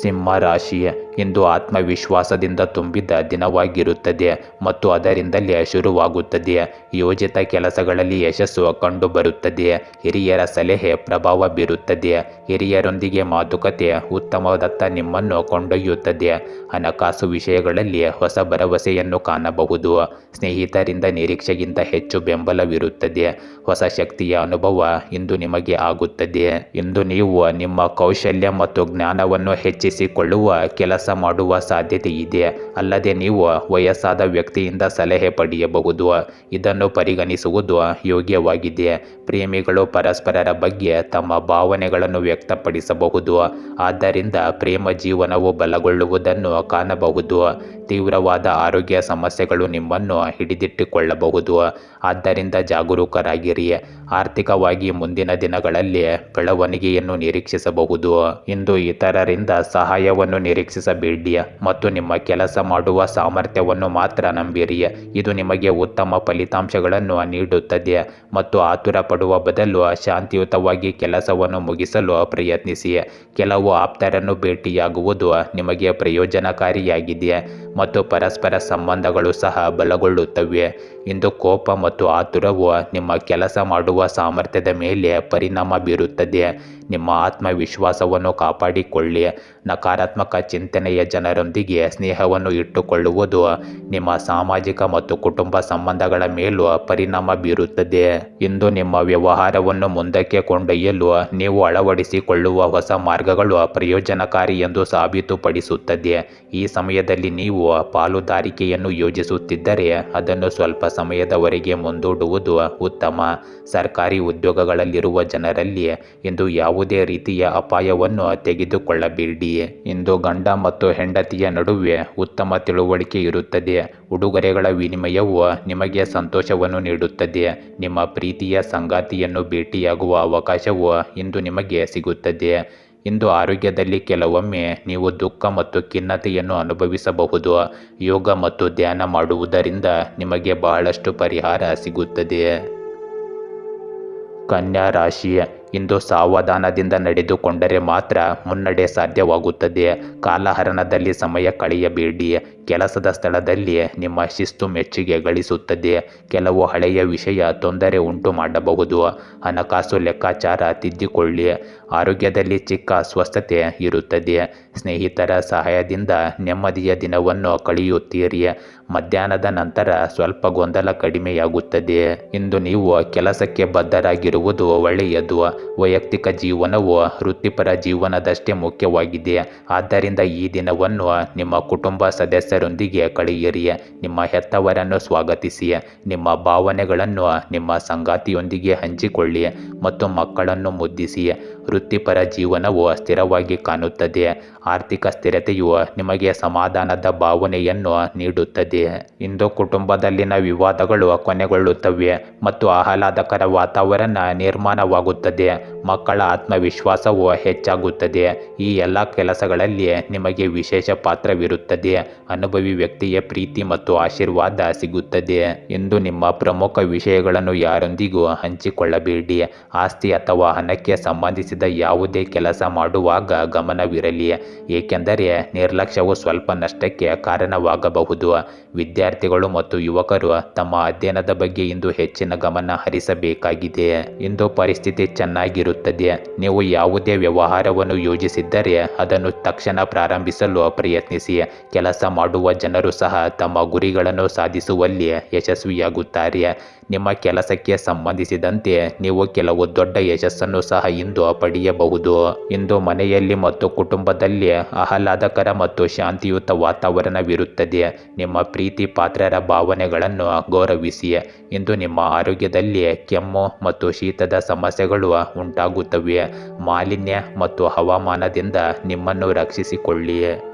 ಸಿಂಹ ರಾಶಿ ಇಂದು ಆತ್ಮವಿಶ್ವಾಸದಿಂದ ತುಂಬಿದ ದಿನವಾಗಿರುತ್ತದೆ ಮತ್ತು ಅದರಿಂದಲೇ ಶುರುವಾಗುತ್ತದೆ. ಯೋಜಿತ ಕೆಲಸಗಳಲ್ಲಿ ಯಶಸ್ಸು ಕಂಡುಬರುತ್ತದೆ. ಹಿರಿಯರ ಸಲಹೆ ಪ್ರಭಾವ ಬೀರುತ್ತದೆ. ಹಿರಿಯರೊಂದಿಗೆ ಮಾತುಕತೆ ಉತ್ತಮದತ್ತ ನಿಮ್ಮನ್ನು ಕೊಂಡೊಯ್ಯುತ್ತದೆ. ಹಣಕಾಸು ವಿಷಯಗಳಲ್ಲಿ ಹೊಸ ಭರವಸೆಯನ್ನು ಕಾಣಬಹುದು. ಸ್ನೇಹಿತರಿಂದ ನಿರೀಕ್ಷೆಗಿಂತ ಹೆಚ್ಚು ಬೆಂಬಲವಿರುತ್ತದೆ. ಹೊಸ ಶಕ್ತಿಯ ಅನುಭವ ಇಂದು ನಿಮಗೆ ಆಗುತ್ತದೆ. ಇಂದು ನೀವು ನಿಮ್ಮ ಕೌಶಲ್ಯ ಮತ್ತು ಜ್ಞಾನವನ್ನು ಹೆಚ್ಚಿಸಿಕೊಳ್ಳುವ ಕೆಲಸ ಮಾಡುವ ಸಾಧ್ಯತೆ ಇದೆ. ಅಲ್ಲದೆ ನೀವು ವಯಸ್ಸಾದ ವ್ಯಕ್ತಿಯಿಂದ ಸಲಹೆ ಪಡೆಯಬಹುದು. ಇದನ್ನು ಪರಿಗಣಿಸುವುದು ಯೋಗ್ಯವಾಗಿದೆ. ಪ್ರೇಮಿಗಳು ಪರಸ್ಪರರ ಬಗ್ಗೆ ತಮ್ಮ ಭಾವನೆಗಳನ್ನು ವ್ಯಕ್ತಪಡಿಸಬಹುದು. ಆದ್ದರಿಂದ ಪ್ರೇಮ ಜೀವನವು ಬಲಗೊಳ್ಳುವುದನ್ನು ಕಾಣಬಹುದು. ತೀವ್ರವಾದ ಆರೋಗ್ಯ ಸಮಸ್ಯೆಗಳು ನಿಮ್ಮನ್ನು ಹಿಡಿದಿಟ್ಟುಕೊಳ್ಳಬಹುದು. ಆದ್ದರಿಂದ ಜಾಗರೂಕರಾಗಿರಿ. ಆರ್ಥಿಕವಾಗಿ ಮುಂದಿನ ದಿನಗಳಲ್ಲಿ ಬೆಳವಣಿಗೆಯನ್ನು ನಿರೀಕ್ಷಿಸಬಹುದು. ಇಂದು ಇತರರಿಂದ ಸಹಾಯವನ್ನು ನಿರೀಕ್ಷಿಸಬೇಡಿ ಮತ್ತು ನಿಮ್ಮ ಕೆಲಸ ಮಾಡುವ ಸಾಮರ್ಥ್ಯವನ್ನು ಮಾತ್ರ ನಂಬಿರಿ ಇದು ನಿಮಗೆ ಉತ್ತಮ ಫಲಿತಾಂಶಗಳನ್ನು ನೀಡುತ್ತದೆ ಮತ್ತು ಆತುರ ಪಡುವ ಬದಲು ಶಾಂತಿಯುತವಾಗಿ ಕೆಲಸವನ್ನು ಮುಗಿಸಲು ಪ್ರಯತ್ನಿಸಿ ಕೆಲವು ಆಪ್ತರನ್ನು ಭೇಟಿಯಾಗುವುದು ನಿಮಗೆ ಪ್ರಯೋಜನಕಾರಿಯಾಗಿದೆ ಮತ್ತು ಪರಸ್ಪರ ಸಂಬಂಧಗಳು ಸಹ ಬಲಗೊಳ್ಳುತ್ತವೆ. ಇಂದು ಕೋಪ ಮತ್ತು ಆತುರವು ನಿಮ್ಮ ಕೆಲಸ ಮಾಡುವ ಸಾಮರ್ಥ್ಯದ ಮೇಲೆ ಪರಿಣಾಮ ಬೀರುತ್ತದೆ. ನಿಮ್ಮ ಆತ್ಮವಿಶ್ವಾಸವನ್ನು ಕಾಪಾಡಿಕೊಳ್ಳಿ. ನಕಾರಾತ್ಮಕ ಚಿಂತನೆಯ ಜನರೊಂದಿಗೆ ಸ್ನೇಹವನ್ನು ಇಟ್ಟುಕೊಳ್ಳುವುದು ನಿಮ್ಮ ಸಾಮಾಜಿಕ ಮತ್ತು ಕುಟುಂಬ ಸಂಬಂಧಗಳ ಮೇಲೂ ಪರಿಣಾಮ ಬೀರುತ್ತದೆ. ಇಂದು ನಿಮ್ಮ ವ್ಯವಹಾರವನ್ನು ಮುಂದಕ್ಕೆ ಕೊಂಡೊಯ್ಯಲು ನೀವು ಅಳವಡಿಸಿಕೊಳ್ಳುವ ಹೊಸ ಮಾರ್ಗಗಳು ಪ್ರಯೋಜನಕಾರಿ ಎಂದು ಸಾಬೀತುಪಡಿಸುತ್ತದೆ. ಈ ಸಮಯದಲ್ಲಿ ನೀವು ಪಾಲುದಾರಿಕೆಯನ್ನು ಯೋಜಿಸುತ್ತಿದ್ದರೆ ಅದನ್ನು ಸ್ವಲ್ಪ ಸಮಯದವರೆಗೆ ಮುಂದೂಡುವುದು ಉತ್ತಮ. ಸರ್ಕಾರಿ ಉದ್ಯೋಗಗಳಲ್ಲಿರುವ ಜನರಲ್ಲಿ ಇಂದು ಯಾವುದೇ ರೀತಿಯ ಅಪಾಯವನ್ನು ತೆಗೆದುಕೊಳ್ಳಬೇಡಿ. ಇಂದು ಗಂಡ ಮತ್ತು ಹೆಂಡತಿಯ ನಡುವೆ ಉತ್ತಮ ತಿಳುವಳಿಕೆ ಇರುತ್ತದೆ. ಉಡುಗೊರೆಗಳ ವಿನಿಮಯವು ನಿಮಗೆ ಸಂತೋಷವನ್ನು ನೀಡುತ್ತದೆ. ನಿಮ್ಮ ಪ್ರೀತಿಯ ಸಂಗಾತಿಯನ್ನು ಭೇಟಿಯಾಗುವ ಅವಕಾಶವು ಇಂದು ನಿಮಗೆ ಸಿಗುತ್ತದೆ. ಇಂದು ಆರೋಗ್ಯದಲ್ಲಿ ಕೆಲವೊಮ್ಮೆ ನೀವು ದುಃಖ ಮತ್ತು ಖಿನ್ನತೆಯನ್ನು ಅನುಭವಿಸಬಹುದು. ಯೋಗ ಮತ್ತು ಧ್ಯಾನ ಮಾಡುವುದರಿಂದ ನಿಮಗೆ ಬಹಳಷ್ಟು ಪರಿಹಾರ ಸಿಗುತ್ತದೆ. ಕನ್ಯಾ ರಾಶಿ ಇಂದು ಸಾವಧಾನದಿಂದ ನಡೆದುಕೊಂಡರೆ ಮಾತ್ರ ಮುನ್ನಡೆ ಸಾಧ್ಯವಾಗುತ್ತದೆ. ಕಾಲಹರಣದಲ್ಲಿ ಸಮಯ ಕಳೆಯಬೇಡಿ. ಕೆಲಸದ ಸ್ಥಳದಲ್ಲಿ ನಿಮ್ಮ ಶಿಸ್ತು ಮೆಚ್ಚುಗೆ ಗಳಿಸುತ್ತದೆ. ಕೆಲವು ಹಳೆಯ ವಿಷಯ ತೊಂದರೆ ಉಂಟು ಮಾಡಬಹುದು. ಹಣಕಾಸು ಲೆಕ್ಕಾಚಾರ ತಿದ್ದಿಕೊಳ್ಳಿ. ಆರೋಗ್ಯದಲ್ಲಿ ಚಿಕ್ಕ ಅಸ್ವಸ್ಥತೆ ಇರುತ್ತದೆ. ಸ್ನೇಹಿತರ ಸಹಾಯದಿಂದ ನೆಮ್ಮದಿಯ ದಿನವನ್ನು ಕಳೆಯುತ್ತೀರಿ. ಮಧ್ಯಾಹ್ನದ ನಂತರ ಸ್ವಲ್ಪ ಗೊಂದಲ ಕಡಿಮೆಯಾಗುತ್ತದೆ. ಇಂದು ನೀವು ಕೆಲಸಕ್ಕೆ ಬದ್ಧರಾಗಿರುವುದು ಒಳ್ಳೆಯದು. ವೈಯಕ್ತಿಕ ಜೀವನವು ವೃತ್ತಿಪರ ಜೀವನದಷ್ಟೇ ಮುಖ್ಯವಾಗಿದೆ. ಆದ್ದರಿಂದ ಈ ದಿನವನ್ನು ನಿಮ್ಮ ಕುಟುಂಬ ಸದಸ್ಯರೊಂದಿಗೆ ಕಳೆಯಿರಿ. ನಿಮ್ಮ ಹೆತ್ತವರನ್ನು ಸ್ವಾಗತಿಸಿ. ನಿಮ್ಮ ಭಾವನೆಗಳನ್ನು ನಿಮ್ಮ ಸಂಗಾತಿಯೊಂದಿಗೆ ಹಂಚಿಕೊಳ್ಳಿ ಮತ್ತು ಮಕ್ಕಳನ್ನು ಮುದ್ದಿಸಿ. ವೃತ್ತಿಪರ ಜೀವನವು ಅಸ್ಥಿರವಾಗಿ ಕಾಣುತ್ತದೆ. ಆರ್ಥಿಕ ಸ್ಥಿರತೆಯು ನಿಮಗೆ ಸಮಾಧಾನದ ಭಾವನೆಯನ್ನು ನೀಡುತ್ತದೆ. ಇಂದು ಕುಟುಂಬದಲ್ಲಿನ ವಿವಾದಗಳು ಕೊನೆಗೊಳ್ಳುತ್ತವೆ ಮತ್ತು ಆಹ್ಲಾದಕರ ವಾತಾವರಣ ನಿರ್ಮಾಣವಾಗುತ್ತದೆ. ಮಕ್ಕಳ ಆತ್ಮವಿಶ್ವಾಸವು ಹೆಚ್ಚಾಗುತ್ತದೆ. ಈ ಎಲ್ಲ ಕೆಲಸಗಳಲ್ಲಿ ನಿಮಗೆ ವಿಶೇಷ ಪಾತ್ರವಿರುತ್ತದೆ. ಅನುಭವಿ ವ್ಯಕ್ತಿಯ ಪ್ರೀತಿ ಮತ್ತು ಆಶೀರ್ವಾದ ಸಿಗುತ್ತದೆ. ಇಂದು ನಿಮ್ಮ ಪ್ರಮುಖ ವಿಷಯಗಳನ್ನು ಯಾರೊಂದಿಗೂ ಹಂಚಿಕೊಳ್ಳಬೇಡಿ. ಆಸ್ತಿ ಅಥವಾ ಹಣಕ್ಕೆ ಸಂಬಂಧಿಸಿದ ಯಾವುದೇ ಕೆಲಸ ಮಾಡುವಾಗ ಗಮನವಿರಲಿ. ಏಕೆಂದರೆ ನಿರ್ಲಕ್ಷ್ಯವು ಸ್ವಲ್ಪ ನಷ್ಟಕ್ಕೆ ಕಾರಣವಾಗಬಹುದು. ವಿದ್ಯಾರ್ಥಿಗಳು ಮತ್ತು ಯುವಕರು ತಮ್ಮ ಅಧ್ಯಯನದ ಬಗ್ಗೆ ಇಂದು ಹೆಚ್ಚಿನ ಗಮನ ಹರಿಸಬೇಕಾಗಿದೆ. ಇಂದು ಪರಿಸ್ಥಿತಿ ಚೆನ್ನಾಗಿರುತ್ತದೆ. ನೀವು ಯಾವುದೇ ವ್ಯವಹಾರವನ್ನು ಯೋಜಿಸಿದ್ದರೆ ಅದನ್ನು ತಕ್ಷಣ ಪ್ರಾರಂಭಿಸಲು ಪ್ರಯತ್ನಿಸಿ. ಕೆಲಸ ಮಾಡುವ ಜನರು ಸಹ ತಮ್ಮ ಗುರಿಗಳನ್ನು ಸಾಧಿಸುವಲ್ಲಿ ಯಶಸ್ವಿಯಾಗುತ್ತಾರೆ. ನಿಮ್ಮ ಕೆಲಸಕ್ಕೆ ಸಂಬಂಧಿಸಿದಂತೆ ನೀವು ಕೆಲವು ದೊಡ್ಡ ಯಶಸ್ಸನ್ನು ಸಹ ಇಂದು ಪಡೆಯಬಹುದು. ಇಂದು ಮನೆಯಲ್ಲಿ ಮತ್ತು ಕುಟುಂಬದಲ್ಲಿ ಆಹ್ಲಾದಕರ ಮತ್ತು ಶಾಂತಿಯುತ ವಾತಾವರಣವಿರುತ್ತದೆ. ನಿಮ್ಮ ಪ್ರೀತಿ ಪಾತ್ರರ ಭಾವನೆಗಳನ್ನು ಗೌರವಿಸಿ. ಇಂದು ನಿಮ್ಮ ಆರೋಗ್ಯದಲ್ಲಿ ಕೆಮ್ಮು ಮತ್ತು ಶೀತದ ಸಮಸ್ಯೆಗಳು ಉಂಟಾಗುತ್ತವೆ. ಮಾಲಿನ್ಯ ಮತ್ತು ಹವಾಮಾನದಿಂದ ನಿಮ್ಮನ್ನು ರಕ್ಷಿಸಿಕೊಳ್ಳಿ.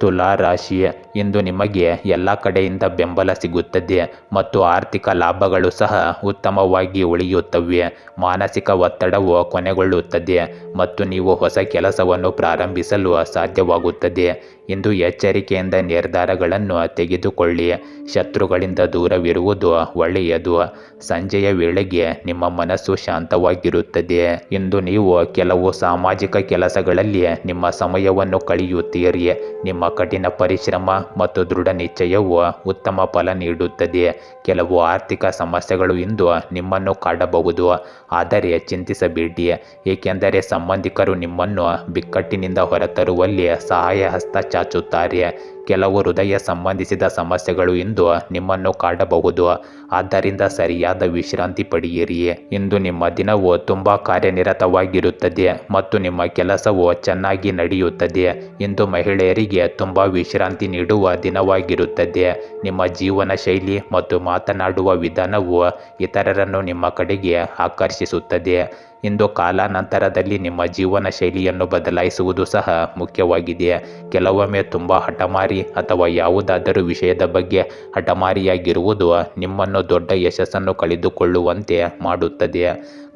ತುಲಾ ರಾಶಿ ಇಂದು ನಿಮಗೆ ಎಲ್ಲ ಕಡೆಯಿಂದ ಬೆಂಬಲ ಸಿಗುತ್ತದೆ ಮತ್ತು ಆರ್ಥಿಕ ಲಾಭಗಳು ಸಹ ಉತ್ತಮವಾಗಿ ಉಳಿಯುತ್ತವೆ. ಮಾನಸಿಕ ಒತ್ತಡವು ಕೊನೆಗೊಳ್ಳುತ್ತದೆ ಮತ್ತು ನೀವು ಹೊಸ ಕೆಲಸವನ್ನು ಪ್ರಾರಂಭಿಸಲು ಸಾಧ್ಯವಾಗುತ್ತದೆ. ಇಂದು ಎಚ್ಚರಿಕೆಯಿಂದ ನಿರ್ಧಾರಗಳನ್ನು ತೆಗೆದುಕೊಳ್ಳಿ. ಶತ್ರುಗಳಿಂದ ದೂರವಿರುವುದು ಒಳ್ಳೆಯದು. ಸಂಜೆಯ ವೇಳೆಗೆ ನಿಮ್ಮ ಮನಸ್ಸು ಶಾಂತವಾಗಿರುತ್ತದೆ ಇಂದು ನೀವು ಕೆಲವು ಸಾಮಾಜಿಕ ಕೆಲಸಗಳಲ್ಲಿ ನಿಮ್ಮ ಸಮಯವನ್ನು ಕಳೆಯುತ್ತೀರಿ. ನಿಮ್ಮ ಕಠಿಣ ಪರಿಶ್ರಮ ಮತ್ತು ದೃಢ ನಿಶ್ಚಯವು ಉತ್ತಮ ಫಲ ನೀಡುತ್ತದೆ. ಕೆಲವು ಆರ್ಥಿಕ ಸಮಸ್ಯೆಗಳು ಇಂದು ನಿಮ್ಮನ್ನು ಕಾಡಬಹುದು. ಆದರೆ ಚಿಂತಿಸಬೇಡಿ ಏಕೆಂದರೆ ಸಂಬಂಧಿಕರು ನಿಮ್ಮನ್ನು ಬಿಕ್ಕಟ್ಟಿನಿಂದ ಹೊರತರುವಲ್ಲಿ ಸಹಾಯ ಹಸ್ತ ಚಾಚುತ್ತಾರೆ. ಕೆಲವು ಹೃದಯ ಸಂಬಂಧಿಸಿದ ಸಮಸ್ಯೆಗಳು ಇಂದು ನಿಮ್ಮನ್ನು ಕಾಡಬಹುದು. ಆದ್ದರಿಂದ ಸರಿಯಾದ ವಿಶ್ರಾಂತಿ ಪಡೆಯಿರಿ. ಇಂದು ನಿಮ್ಮ ದಿನವು ತುಂಬ ಕಾರ್ಯನಿರತವಾಗಿರುತ್ತದೆ ಮತ್ತು ನಿಮ್ಮ ಕೆಲಸವು ಚೆನ್ನಾಗಿ ನಡೆಯುತ್ತದೆ. ಇಂದು ಮಹಿಳೆಯರಿಗೆ ತುಂಬ ವಿಶ್ರಾಂತಿ ನೀಡುವ ದಿನವಾಗಿರುತ್ತದೆ. ನಿಮ್ಮ ಜೀವನ ಶೈಲಿ ಮತ್ತು ಮಾತನಾಡುವ ವಿಧಾನವು ಇತರರನ್ನು ನಿಮ್ಮ ಕಡೆಗೆ ಆಕರ್ಷಿಸುತ್ತದೆ. ಇಂದು ಕಾಲಾನಂತರದಲ್ಲಿ ನಿಮ್ಮ ಜೀವನ ಶೈಲಿಯನ್ನು ಬದಲಾಯಿಸುವುದು ಸಹ ಮುಖ್ಯವಾಗಿದೆ ಕೆಲವೊಮ್ಮೆ ತುಂಬ ಹಠಮಾರಿ ಅಥವಾ ಯಾವುದಾದರೂ ವಿಷಯದ ಬಗ್ಗೆ ಹಠಮಾರಿಯಾಗಿರುವುದು ನಿಮ್ಮನ್ನು ದೊಡ್ಡ ಯಶಸ್ಸನ್ನು ಕಳೆದುಕೊಳ್ಳುವಂತೆ ಮಾಡುತ್ತದೆ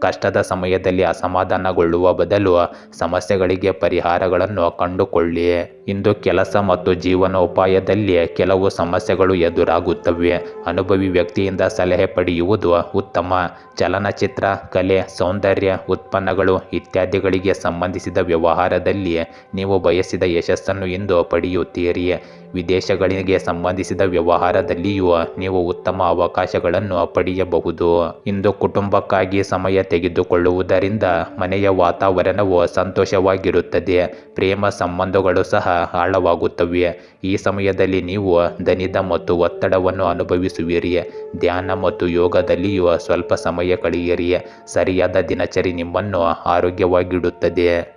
ಕಷ್ಟದ ಸಮಯದಲ್ಲಿ ಅಸಮಾಧಾನಗೊಳ್ಳುವ ಬದಲು ಸಮಸ್ಯೆಗಳಿಗೆ ಪರಿಹಾರಗಳನ್ನು ಕಂಡುಕೊಳ್ಳಿ. ಇಂದು ಕೆಲಸ ಮತ್ತು ಜೀವನೋಪಾಯದಲ್ಲಿ ಕೆಲವು ಸಮಸ್ಯೆಗಳು ಎದುರಾಗುತ್ತವೆ. ಅನುಭವಿ ವ್ಯಕ್ತಿಯಿಂದ ಸಲಹೆ ಪಡೆಯುವುದು ಉತ್ತಮ. ಚಲನಚಿತ್ರ, ಕಲೆ, ಸೌಂದರ್ಯ, ಉತ್ಪನ್ನಗಳು ಇತ್ಯಾದಿಗಳಿಗೆ ಸಂಬಂಧಿಸಿದ ವ್ಯವಹಾರದಲ್ಲಿ ನೀವು ಬಯಸಿದ ಯಶಸ್ಸನ್ನು ಇಂದು ಪಡೆಯುತ್ತೀರಿ. ವಿದೇಶಗಳಿಗೆ ಸಂಬಂಧಿಸಿದ ವ್ಯವಹಾರದಲ್ಲಿಯೂ ನೀವು ಉತ್ತಮ ಅವಕಾಶಗಳನ್ನು ಪಡೆಯಬಹುದು. ಇಂದು ಕುಟುಂಬಕ್ಕಾಗಿ ಸಮಯ ತೆಗೆದುಕೊಳ್ಳುವುದರಿಂದ ಮನೆಯ ವಾತಾವರಣವು ಸಂತೋಷವಾಗಿರುತ್ತದೆ. ಪ್ರೇಮ ಸಂಬಂಧಗಳು ಸಹ ಆಳವಾಗುತ್ತವೆ. ಈ ಸಮಯದಲ್ಲಿ ನೀವು ದನಿದ ಮತ್ತು ಒತ್ತಡವನ್ನು ಅನುಭವಿಸುವಿರಿ. ಧ್ಯಾನ ಮತ್ತು ಯೋಗದಲ್ಲಿಯೂ ಸ್ವಲ್ಪ ಸಮಯ ಕಳೆಯಿರಿ. ಸರಿಯಾದ ದಿನಚರಿ ನಿಮ್ಮನ್ನು ಆರೋಗ್ಯವಾಗಿಡುತ್ತದೆ.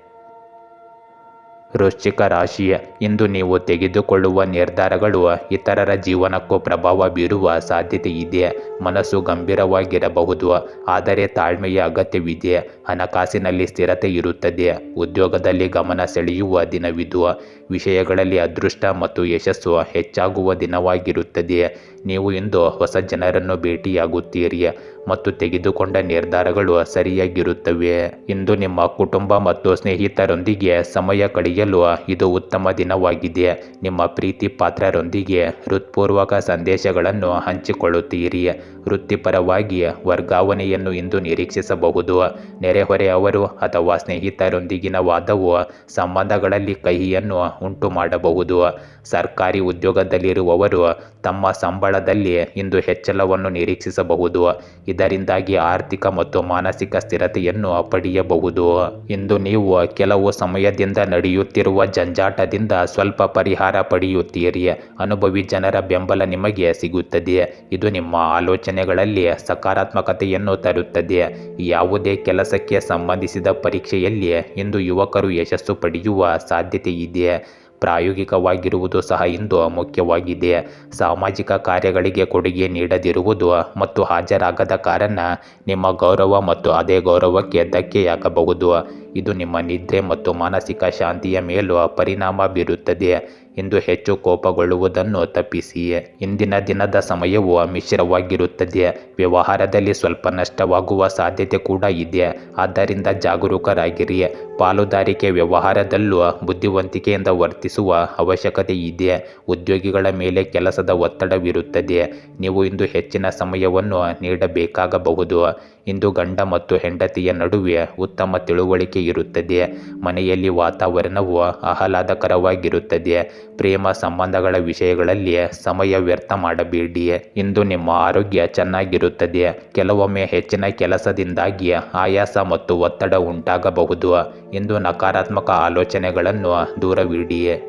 ವೃಶ್ಚಿಕ ರಾಶಿ ಇಂದು ನೀವು ತೆಗೆದುಕೊಳ್ಳುವ ನಿರ್ಧಾರಗಳು ಇತರರ ಜೀವನಕ್ಕೂ ಪ್ರಭಾವ ಬೀರುವ ಸಾಧ್ಯತೆ ಇದೆ. ಮನಸ್ಸು ಗಂಭೀರವಾಗಿರಬಹುದು. ಆದರೆ ತಾಳ್ಮೆಯ ಅಗತ್ಯವಿದೆ. ಹಣಕಾಸಿನಲ್ಲಿ ಸ್ಥಿರತೆ ಇರುತ್ತದೆ. ಉದ್ಯೋಗದಲ್ಲಿ ಗಮನ ಸೆಳೆಯುವ ದಿನವಿದು. ವಿಷಯಗಳಲ್ಲಿ ಅದೃಷ್ಟ ಮತ್ತು ಯಶಸ್ಸು ಹೆಚ್ಚಾಗುವ ದಿನವಾಗಿರುತ್ತದೆ ನೀವು ಇಂದು ಹೊಸ ಜನರನ್ನು ಭೇಟಿಯಾಗುತ್ತೀರಿ ಮತ್ತು ತೆಗೆದುಕೊಂಡ ನಿರ್ಧಾರಗಳು ಸರಿಯಾಗಿರುತ್ತವೆ. ಇಂದು ನಿಮ್ಮ ಕುಟುಂಬ ಮತ್ತು ಸ್ನೇಹಿತರೊಂದಿಗೆ ಸಮಯ ಕಳೆಯಲು ಇದು ಉತ್ತಮ ದಿನವಾಗಿದೆ. ನಿಮ್ಮ ಪ್ರೀತಿ ಪಾತ್ರರೊಂದಿಗೆ ಹೃತ್ಪೂರ್ವಕ ಸಂದೇಶಗಳನ್ನು ಹಂಚಿಕೊಳ್ಳುತ್ತೀರಿ. ವೃತ್ತಿಪರವಾಗಿ ವರ್ಗಾವಣೆಯನ್ನು ಇಂದು ನಿರೀಕ್ಷಿಸಬಹುದು. ನೆರೆಹೊರೆಯವರು ಅಥವಾ ಸ್ನೇಹಿತರೊಂದಿಗಿನ ವಾದವು ಸಂಬಂಧಗಳಲ್ಲಿ ಕಹಿಯನ್ನು ಉಂಟು ಮಾಡಬಹುದು. ಸರ್ಕಾರಿ ಉದ್ಯೋಗದಲ್ಲಿರುವವರು ತಮ್ಮ ಸಂಬಳದಲ್ಲಿ ಇಂದು ಹೆಚ್ಚಳವನ್ನು ನಿರೀಕ್ಷಿಸಬಹುದು. ಇದರಿಂದಾಗಿ ಆರ್ಥಿಕ ಮತ್ತು ಮಾನಸಿಕ ಸ್ಥಿರತೆಯನ್ನು ಪಡೆಯಬಹುದು. ಇಂದು ನೀವು ಕೆಲವು ಸಮಯದಿಂದ ನಡೆಯುತ್ತಿರುವ ಜಂಜಾಟದಿಂದ ಸ್ವಲ್ಪ ಪರಿಹಾರ ಪಡೆಯುತ್ತೀರಿ. ಅನುಭವಿ ಜನರ ಬೆಂಬಲ ನಿಮಗೆ ಸಿಗುತ್ತದೆ. ಇದು ನಿಮ್ಮ ಆಲೋಚನೆಗಳಲ್ಲಿ ಸಕಾರಾತ್ಮಕತೆಯನ್ನು ತರುತ್ತದೆ. ಯಾವುದೇ ಕೆಲಸಕ್ಕೆ ಸಂಬಂಧಿಸಿದ ಪರೀಕ್ಷೆಯಲ್ಲಿ ಇಂದು ಯುವಕರು ಯಶಸ್ಸು ಪಡೆಯುವ ಸಾಧ್ಯತೆ ಇದೆ ಪ್ರಾಯೋಗಿಕವಾಗಿರುವುದು ಸಹ ಇಂದು ಮುಖ್ಯವಾಗಿದೆ. ಸಾಮಾಜಿಕ ಕಾರ್ಯಗಳಿಗೆ ಕೊಡುಗೆ ನೀಡದಿರುವುದು ಮತ್ತು ಹಾಜರಾಗದ ಕಾರಣ ನಿಮ್ಮ ಗೌರವ ಮತ್ತು ಅದೇ ಗೌರವಕ್ಕೆ ಧಕ್ಕೆಯಾಗಬಹುದು. ಇದು ನಿಮ್ಮ ನಿದ್ರೆ ಮತ್ತು ಮಾನಸಿಕ ಶಾಂತಿಯ ಮೇಲೂ ಪರಿಣಾಮ ಬೀರುತ್ತದೆ. ಇಂದು ಹೆಚ್ಚು ಕೋಪಗೊಳ್ಳುವುದನ್ನು ತಪ್ಪಿಸಿ ಇಂದಿನ ದಿನದ ಸಮಯವು ಮಿಶ್ರವಾಗಿರುತ್ತದೆ ವ್ಯವಹಾರದಲ್ಲಿ ಸ್ವಲ್ಪ ನಷ್ಟವಾಗುವ ಸಾಧ್ಯತೆ ಕೂಡ ಇದೆ. ಆದ್ದರಿಂದ ಜಾಗರೂಕರಾಗಿರಿ. ಪಾಲುದಾರಿಕೆ ವ್ಯವಹಾರದಲ್ಲೂ ಬುದ್ಧಿವಂತಿಕೆಯಿಂದ ವರ್ತಿಸುವ ಅವಶ್ಯಕತೆ ಇದೆ. ಉದ್ಯೋಗಿಗಳ ಮೇಲೆ ಕೆಲಸದ ಒತ್ತಡವಿರುತ್ತದೆ. ನೀವು ಇಂದು ಹೆಚ್ಚಿನ ಸಮಯವನ್ನು ನೀಡಬೇಕಾಗಬಹುದು. ಇಂದು ಗಂಡ ಮತ್ತು ಹೆಂಡತಿಯ ನಡುವೆ ಉತ್ತಮ ತಿಳುವಳಿಕೆ ಇರುತ್ತದೆ. ಮನೆಯಲ್ಲಿ ವಾತಾವರಣವು ಆಹ್ಲಾದಕರವಾಗಿರುತ್ತದೆ. ಪ್ರೇಮ ಸಂಬಂಧಗಳ ವಿಷಯಗಳಲ್ಲಿ ಸಮಯ ವ್ಯರ್ಥ ಮಾಡಬೇಡಿ. ಇಂದು ನಿಮ್ಮ ಆರೋಗ್ಯ ಚೆನ್ನಾಗಿರುತ್ತದೆ. ಕೆಲವೊಮ್ಮೆ ಹೆಚ್ಚಿನ ಕೆಲಸದಿಂದಾಗಿ ಆಯಾಸ ಮತ್ತು ಒತ್ತಡ ಉಂಟಾಗಬಹುದು. ಇಂದು ನಕಾರಾತ್ಮಕ ಆಲೋಚನೆಗಳನ್ನು ದೂರವಿಡಿ.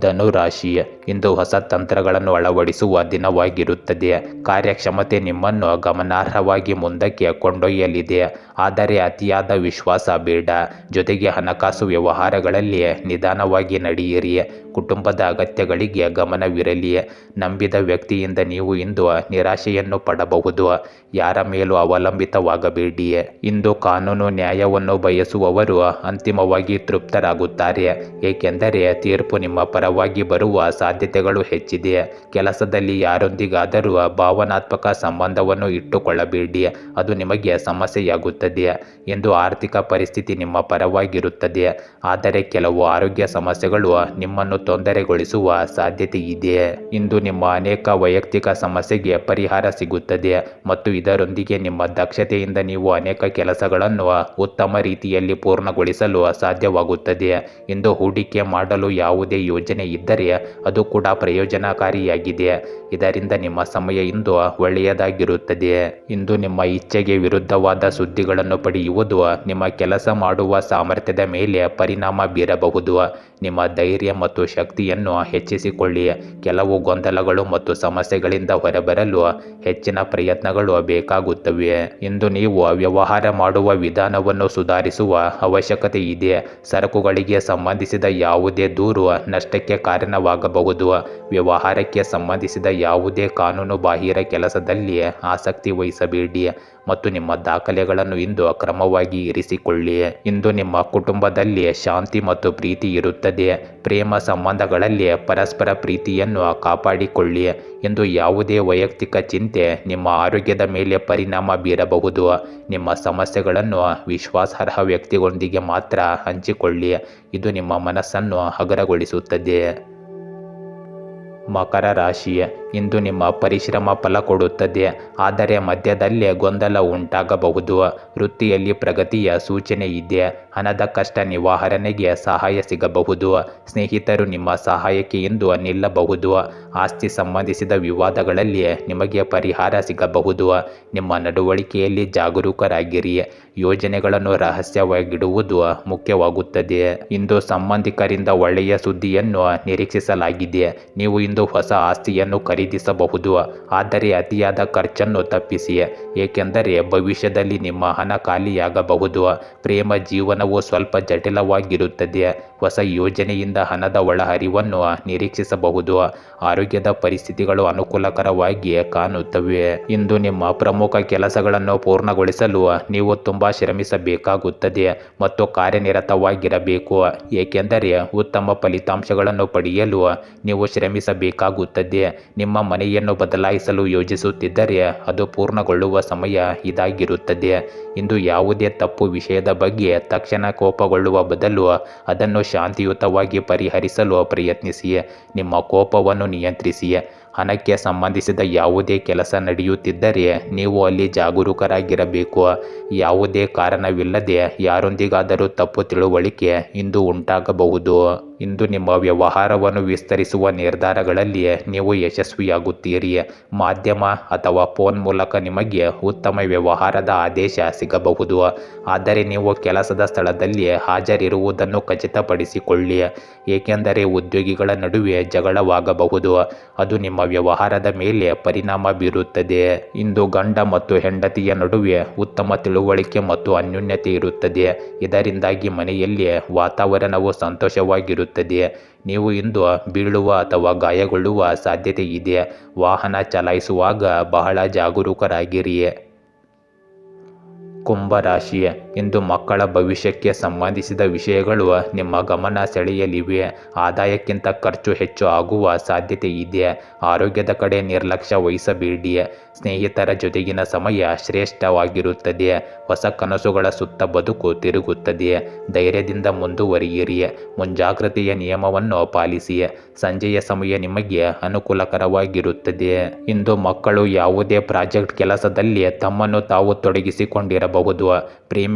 ಧನುರಾಶಿ ಇಂದು ಹೊಸ ತಂತ್ರಗಳನ್ನು ಅಳವಡಿಸುವ ದಿನವಾಗಿರುತ್ತದೆ. ಕಾರ್ಯಕ್ಷಮತೆ ನಿಮ್ಮನ್ನು ಗಮನಾರ್ಹವಾಗಿ ಮುಂದಕ್ಕೆ ಕೊಂಡೊಯ್ಯಲಿದೆ. ಆದರೆ ಅತಿಯಾದ ವಿಶ್ವಾಸ ಬೇಡ. ಜೊತೆಗೆ ಹಣಕಾಸು ವ್ಯವಹಾರಗಳಲ್ಲಿ ನಿಧಾನವಾಗಿ ನಡೆಯಿರಿ. ಕುಟುಂಬದ ಅಗತ್ಯಗಳಿಗೆ ಗಮನವಿರಲಿ. ನಂಬಿದ ವ್ಯಕ್ತಿಯಿಂದ ನೀವು ಇಂದು ನಿರಾಶೆಯನ್ನು ಪಡಬಹುದು. ಯಾರ ಮೇಲೂ ಅವಲಂಬಿತವಾಗಬೇಡಿ. ಇಂದು ಕಾನೂನು ನ್ಯಾಯವನ್ನು ಬಯಸುವವರು ಅಂತಿಮವಾಗಿ ತೃಪ್ತರಾಗುತ್ತಾರೆ. ಏಕೆಂದರೆ ತೀರ್ಪು ನಿಮ್ಮ ಪರವಾಗಿ ಬರುವ ಸಾಧ್ಯತೆಗಳು ಹೆಚ್ಚಿದೆ. ಕೆಲಸದಲ್ಲಿ ಯಾರೊಂದಿಗಾದರೂ ಭಾವನಾತ್ಮಕ ಸಂಬಂಧವನ್ನು ಇಟ್ಟುಕೊಳ್ಳಬೇಡಿ. ಅದು ನಿಮಗೆ ಸಮಸ್ಯೆಯಾಗುತ್ತದೆ ಎಂದು ಆರ್ಥಿಕ ಪರಿಸ್ಥಿತಿ ನಿಮ್ಮ ಪರವಾಗಿರುತ್ತದೆ. ಆದರೆ ಕೆಲವು ಆರೋಗ್ಯ ಸಮಸ್ಯೆಗಳು ನಿಮ್ಮನ್ನು ತೊಂದರೆಗೊಳಿಸುವ ಸಾಧ್ಯತೆ ಇದೆ. ಇಂದು ನಿಮ್ಮ ಅನೇಕ ವೈಯಕ್ತಿಕ ಸಮಸ್ಯೆಗೆ ಪರಿಹಾರ ಸಿಗುತ್ತದೆ ಮತ್ತು ಇದರೊಂದಿಗೆ ನಿಮ್ಮ ದಕ್ಷತೆಯಿಂದ ನೀವು ಅನೇಕ ಕೆಲಸಗಳನ್ನು ಉತ್ತಮ ರೀತಿಯಲ್ಲಿ ಪೂರ್ಣಗೊಳಿಸಲು ಸಾಧ್ಯವಾಗುತ್ತದೆ. ಇಂದು ಹೂಡಿಕೆ ಮಾಡಲು ಯಾವುದೇ ಯೋಜನೆ ಇದ್ದರೆ ಅದು ಕೂಡ ಪ್ರಯೋಜನಕಾರಿಯಾಗಿದೆ. ಇದರಿಂದ ನಿಮ್ಮ ಸಮಯ ಇಂದು ಒಳ್ಳೆಯದಾಗಿರುತ್ತದೆ. ಇಂದು ನಿಮ್ಮ ಇಚ್ಛೆಗೆ ವಿರುದ್ಧವಾದ ಸುದ್ದಿಗಳನ್ನು ಪಡೆಯುವುದು ನಿಮ್ಮ ಕೆಲಸ ಮಾಡುವ ಸಾಮರ್ಥ್ಯದ ಮೇಲೆ ಪರಿಣಾಮ ಬೀರಬಹುದು. ನಿಮ್ಮ ಧೈರ್ಯ ಮತ್ತು ಶಕ್ತಿಯನ್ನು ಹೆಚ್ಚಿಸಿಕೊಳ್ಳಿ. ಕೆಲವು ಗೊಂದಲಗಳು ಮತ್ತು ಸಮಸ್ಯೆಗಳಿಂದ ಹೊರಬರಲು ಹೆಚ್ಚಿನ ಪ್ರಯತ್ನಗಳು ಬೇಕಾಗುತ್ತವೆ. ಇಂದು ನೀವು ವ್ಯವಹಾರ ಮಾಡುವ ವಿಧಾನವನ್ನು ಸುಧಾರಿಸುವ ಅವಶ್ಯಕತೆ ಇದೆ. ಸರಕುಗಳಿಗೆ ಸಂಬಂಧಿಸಿದ ಯಾವುದೇ ದೂರು, ನಷ್ಟಕ್ಕೆ ಕಾರಣವಾಗಬಹುದು. ವ್ಯವಹಾರಕ್ಕೆ ಸಂಬಂಧಿಸಿದ ಯಾವುದೇ ಕಾನೂನು ಬಾಹಿರ ಕೆಲಸದಲ್ಲಿ ಆಸಕ್ತಿ ವಹಿಸಬೇಡಿ. ಮತ್ತು ನಿಮ್ಮ ದಾಖಲೆಗಳನ್ನು ಇಂದು ಅಕ್ರಮವಾಗಿ ಇರಿಸಿಕೊಳ್ಳಿ. ಇಂದು ನಿಮ್ಮ ಕುಟುಂಬದಲ್ಲಿ ಶಾಂತಿ ಮತ್ತು ಪ್ರೀತಿ ಇರುತ್ತದೆ. ಪ್ರೇಮ ಸಂಬಂಧಗಳಲ್ಲಿ ಪರಸ್ಪರ ಪ್ರೀತಿಯನ್ನು ಕಾಪಾಡಿಕೊಳ್ಳಿ. ಎಂದು ಯಾವುದೇ ವೈಯಕ್ತಿಕ ಚಿಂತೆ ನಿಮ್ಮ ಆರೋಗ್ಯದ ಮೇಲೆ ಪರಿಣಾಮ ಬೀರಬಹುದು. ನಿಮ್ಮ ಸಮಸ್ಯೆಗಳನ್ನು ವಿಶ್ವಾಸಾರ್ಹ ವ್ಯಕ್ತಿಗಳೊಂದಿಗೆ ಮಾತ್ರ ಹಂಚಿಕೊಳ್ಳಿ. ಇದು ನಿಮ್ಮ ಮನಸ್ಸನ್ನು ಹಗರಗೊಳಿಸುತ್ತದೆ. ಮಕರ ರಾಶಿ ಇಂದು ನಿಮ್ಮ ಪರಿಶ್ರಮ ಫಲ ಕೊಡುತ್ತದೆ. ಆದರೆ ಮಧ್ಯದಲ್ಲೇ ಗೊಂದಲ ಉಂಟಾಗಬಹುದು. ವೃತ್ತಿಯಲ್ಲಿ ಪ್ರಗತಿಯ ಸೂಚನೆ ಇದೆ. ಹಣದ ಕಷ್ಟ ನಿವಾರಣೆಗೆ ಸಹಾಯ ಸಿಗಬಹುದು. ಸ್ನೇಹಿತರು ನಿಮ್ಮ ಸಹಾಯಕ್ಕೆ ಇಂದು ನಿಲ್ಲಬಹುದು. ಆಸ್ತಿ ಸಂಬಂಧಿಸಿದ ವಿವಾದಗಳಲ್ಲಿ ನಿಮಗೆ ಪರಿಹಾರ ಸಿಗಬಹುದು. ನಿಮ್ಮ ನಡವಳಿಕೆಯಲ್ಲಿ ಜಾಗರೂಕರಾಗಿರಿ. ಯೋಜನೆಗಳನ್ನು ರಹಸ್ಯವಾಗಿಡುವುದು ಮುಖ್ಯವಾಗುತ್ತದೆ. ಇಂದು ಸಂಬಂಧಿಕರಿಂದ ಒಳ್ಳೆಯ ಸುದ್ದಿಯನ್ನು ನಿರೀಕ್ಷಿಸಲಾಗಿದೆ. ನೀವು ಇಂದು ಹೊಸ ಆಸ್ತಿಯನ್ನು ಖರೀದಿಸಬಹುದು. ಆದರೆ ಅತಿಯಾದ ಖರ್ಚನ್ನು ತಪ್ಪಿಸಿ ಏಕೆಂದರೆ ಭವಿಷ್ಯದಲ್ಲಿ ನಿಮ್ಮ ಹಣ ಖಾಲಿಯಾಗಬಹುದು. ಪ್ರೇಮ ಜೀವನವು ಸ್ವಲ್ಪ ಜಟಿಲವಾಗಿರುತ್ತದೆ. ಹೊಸ ಯೋಜನೆಯಿಂದ ಹಣದ ಒಳಹರಿವನ್ನು ನಿರೀಕ್ಷಿಸಬಹುದು. ಆರೋಗ್ಯದ ಪರಿಸ್ಥಿತಿಗಳು ಅನುಕೂಲಕರವಾಗಿ ಕಾಣುತ್ತವೆ. ಇಂದು ನಿಮ್ಮ ಪ್ರಮುಖ ಕೆಲಸಗಳನ್ನು ಪೂರ್ಣಗೊಳಿಸಲು ನೀವು ತುಂಬ ಶ್ರಮಿಸಬೇಕಾಗುತ್ತದೆ ಮತ್ತು ಕಾರ್ಯನಿರತವಾಗಿರಬೇಕು. ಏಕೆಂದರೆ ಉತ್ತಮ ಫಲಿತಾಂಶಗಳನ್ನು ಪಡೆಯಲು ನೀವು ಶ್ರಮಿಸಬೇಕಾಗುತ್ತದೆ ನಿಮ್ಮ ಮನೆಯನ್ನು ಬದಲಾಯಿಸಲು ಯೋಜಿಸುತ್ತಿದ್ದರೆ ಅದು ಪೂರ್ಣಗೊಳ್ಳುವ ಸಮಯ ಇದಾಗಿರುತ್ತದೆ. ಇಂದು ಯಾವುದೇ ತಪ್ಪು ವಿಷಯದ ಬಗ್ಗೆ ತಕ್ಷಣ ಕೋಪಗೊಳ್ಳುವ ಬದಲು ಅದನ್ನು ಶಾಂತಿಯುತವಾಗಿ ಪರಿಹರಿಸಲು ಪ್ರಯತ್ನಿಸಿ. ನಿಮ್ಮ ಕೋಪವನ್ನು ನಿಯಂತ್ರಿಸಿ. ಹಣಕ್ಕೆ ಸಂಬಂಧಿಸಿದ ಯಾವುದೇ ಕೆಲಸ ನಡೆಯುತ್ತಿದ್ದರೆ ನೀವು ಅಲ್ಲಿ ಜಾಗರೂಕರಾಗಿರಬೇಕು. ಯಾವುದೇ ಕಾರಣವಿಲ್ಲದೆ ಯಾರೊಂದಿಗಾದರೂ ತಪ್ಪು ತಿಳುವಳಿಕೆ ಇಂದು ಉಂಟಾಗಬಹುದು. ಇಂದು ನಿಮ್ಮ ವ್ಯವಹಾರವನ್ನು ವಿಸ್ತರಿಸುವ ನಿರ್ಧಾರಗಳಲ್ಲಿ ನೀವು ಯಶಸ್ವಿಯಾಗುತ್ತೀರಿ. ಮಾಧ್ಯಮ ಅಥವಾ ಫೋನ್ ಮೂಲಕ ನಿಮಗೆ ಉತ್ತಮ ವ್ಯವಹಾರದ ಆದೇಶ ಸಿಗಬಹುದು. ಆದರೆ ನೀವು ಕೆಲಸದ ಸ್ಥಳದಲ್ಲಿ ಹಾಜರಿರುವುದನ್ನು ಖಚಿತಪಡಿಸಿಕೊಳ್ಳಿ. ಏಕೆಂದರೆ ಉದ್ಯೋಗಿಗಳ ನಡುವೆ ಜಗಳವಾಗಬಹುದು. ಅದು ನಿಮ್ಮ ವ್ಯವಹಾರದ ಮೇಲೆ ಪರಿಣಾಮ ಬೀರುತ್ತದೆ. ಇಂದು ಗಂಡ ಮತ್ತು ಹೆಂಡತಿಯ ನಡುವೆ ಉತ್ತಮ ತಿಳುವಳಿಕೆ ಮತ್ತು ಅನ್ಯೋನ್ಯತೆ ಇರುತ್ತದೆ. ಇದರಿಂದಾಗಿ ಮನೆಯಲ್ಲಿ ವಾತಾವರಣವು ಸಂತೋಷವಾಗಿರುತ್ತದೆ. ನೀವು ಇಂದು ಬೀಳುವ ಅಥವಾ ಗಾಯಗೊಳ್ಳುವ ಸಾಧ್ಯತೆ ಇದೆ ವಾಹನ ಚಲಾಯಿಸುವಾಗ ಬಹಳ ಜಾಗರೂಕರಾಗಿರಿ ಕುಂಭರಾಶಿ ಇಂದು ಮಕ್ಕಳ ಭವಿಷ್ಯಕ್ಕೆ ಸಂಬಂಧಿಸಿದ ವಿಷಯಗಳು ನಿಮ್ಮ ಗಮನ ಸೆಳೆಯಲಿವೆ. ಆದಾಯಕ್ಕಿಂತ ಖರ್ಚು ಹೆಚ್ಚು ಆಗುವ ಸಾಧ್ಯತೆ ಇದೆ. ಆರೋಗ್ಯದ ಕಡೆ ನಿರ್ಲಕ್ಷ್ಯ ವಹಿಸಬೇಡಿ. ಸ್ನೇಹಿತರ ಜೊತೆಗಿನ ಸಮಯ ಶ್ರೇಷ್ಠವಾಗಿರುತ್ತದೆ. ಹೊಸ ಕನಸುಗಳ ಸುತ್ತ ಬದುಕು ತಿರುಗುತ್ತದೆ. ಧೈರ್ಯದಿಂದ ಮುಂದುವರಿಯಿರಿ. ಮುಂಜಾಗ್ರತೆಯ ನಿಯಮವನ್ನು ಪಾಲಿಸಿ. ಸಂಜೆಯ ಸಮಯ ನಿಮಗೆ ಅನುಕೂಲಕರವಾಗಿರುತ್ತದೆ. ಇಂದು ಮಕ್ಕಳು ಯಾವುದೇ ಪ್ರಾಜೆಕ್ಟ್ ಕೆಲಸದಲ್ಲಿ ತಮ್ಮನ್ನು ತಾವು ತೊಡಗಿಸಿಕೊಂಡಿರಬಹುದು.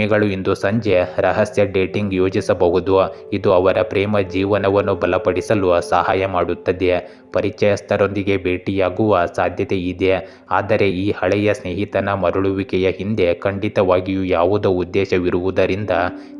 ಪ್ರೇಮಿಗಳು ಇಂದು ಸಂಜೆ ರಹಸ್ಯ ಡೇಟಿಂಗ್ ಯೋಜಿಸಬಹುದು. ಇದು ಅವರ ಪ್ರೇಮ ಜೀವನವನ್ನು ಬಲಪಡಿಸಲು ಸಹಾಯ ಮಾಡುತ್ತದೆ. ಪರಿಚಯಸ್ಥರೊಂದಿಗೆ ಭೇಟಿಯಾಗುವ ಸಾಧ್ಯತೆ ಇದೆ. ಆದರೆ ಈ ಹಳೆಯ ಸ್ನೇಹಿತನ ಮರಳುವಿಕೆಯ ಹಿಂದೆ ಖಂಡಿತವಾಗಿಯೂ ಯಾವುದೋ ಉದ್ದೇಶವಿರುವುದರಿಂದ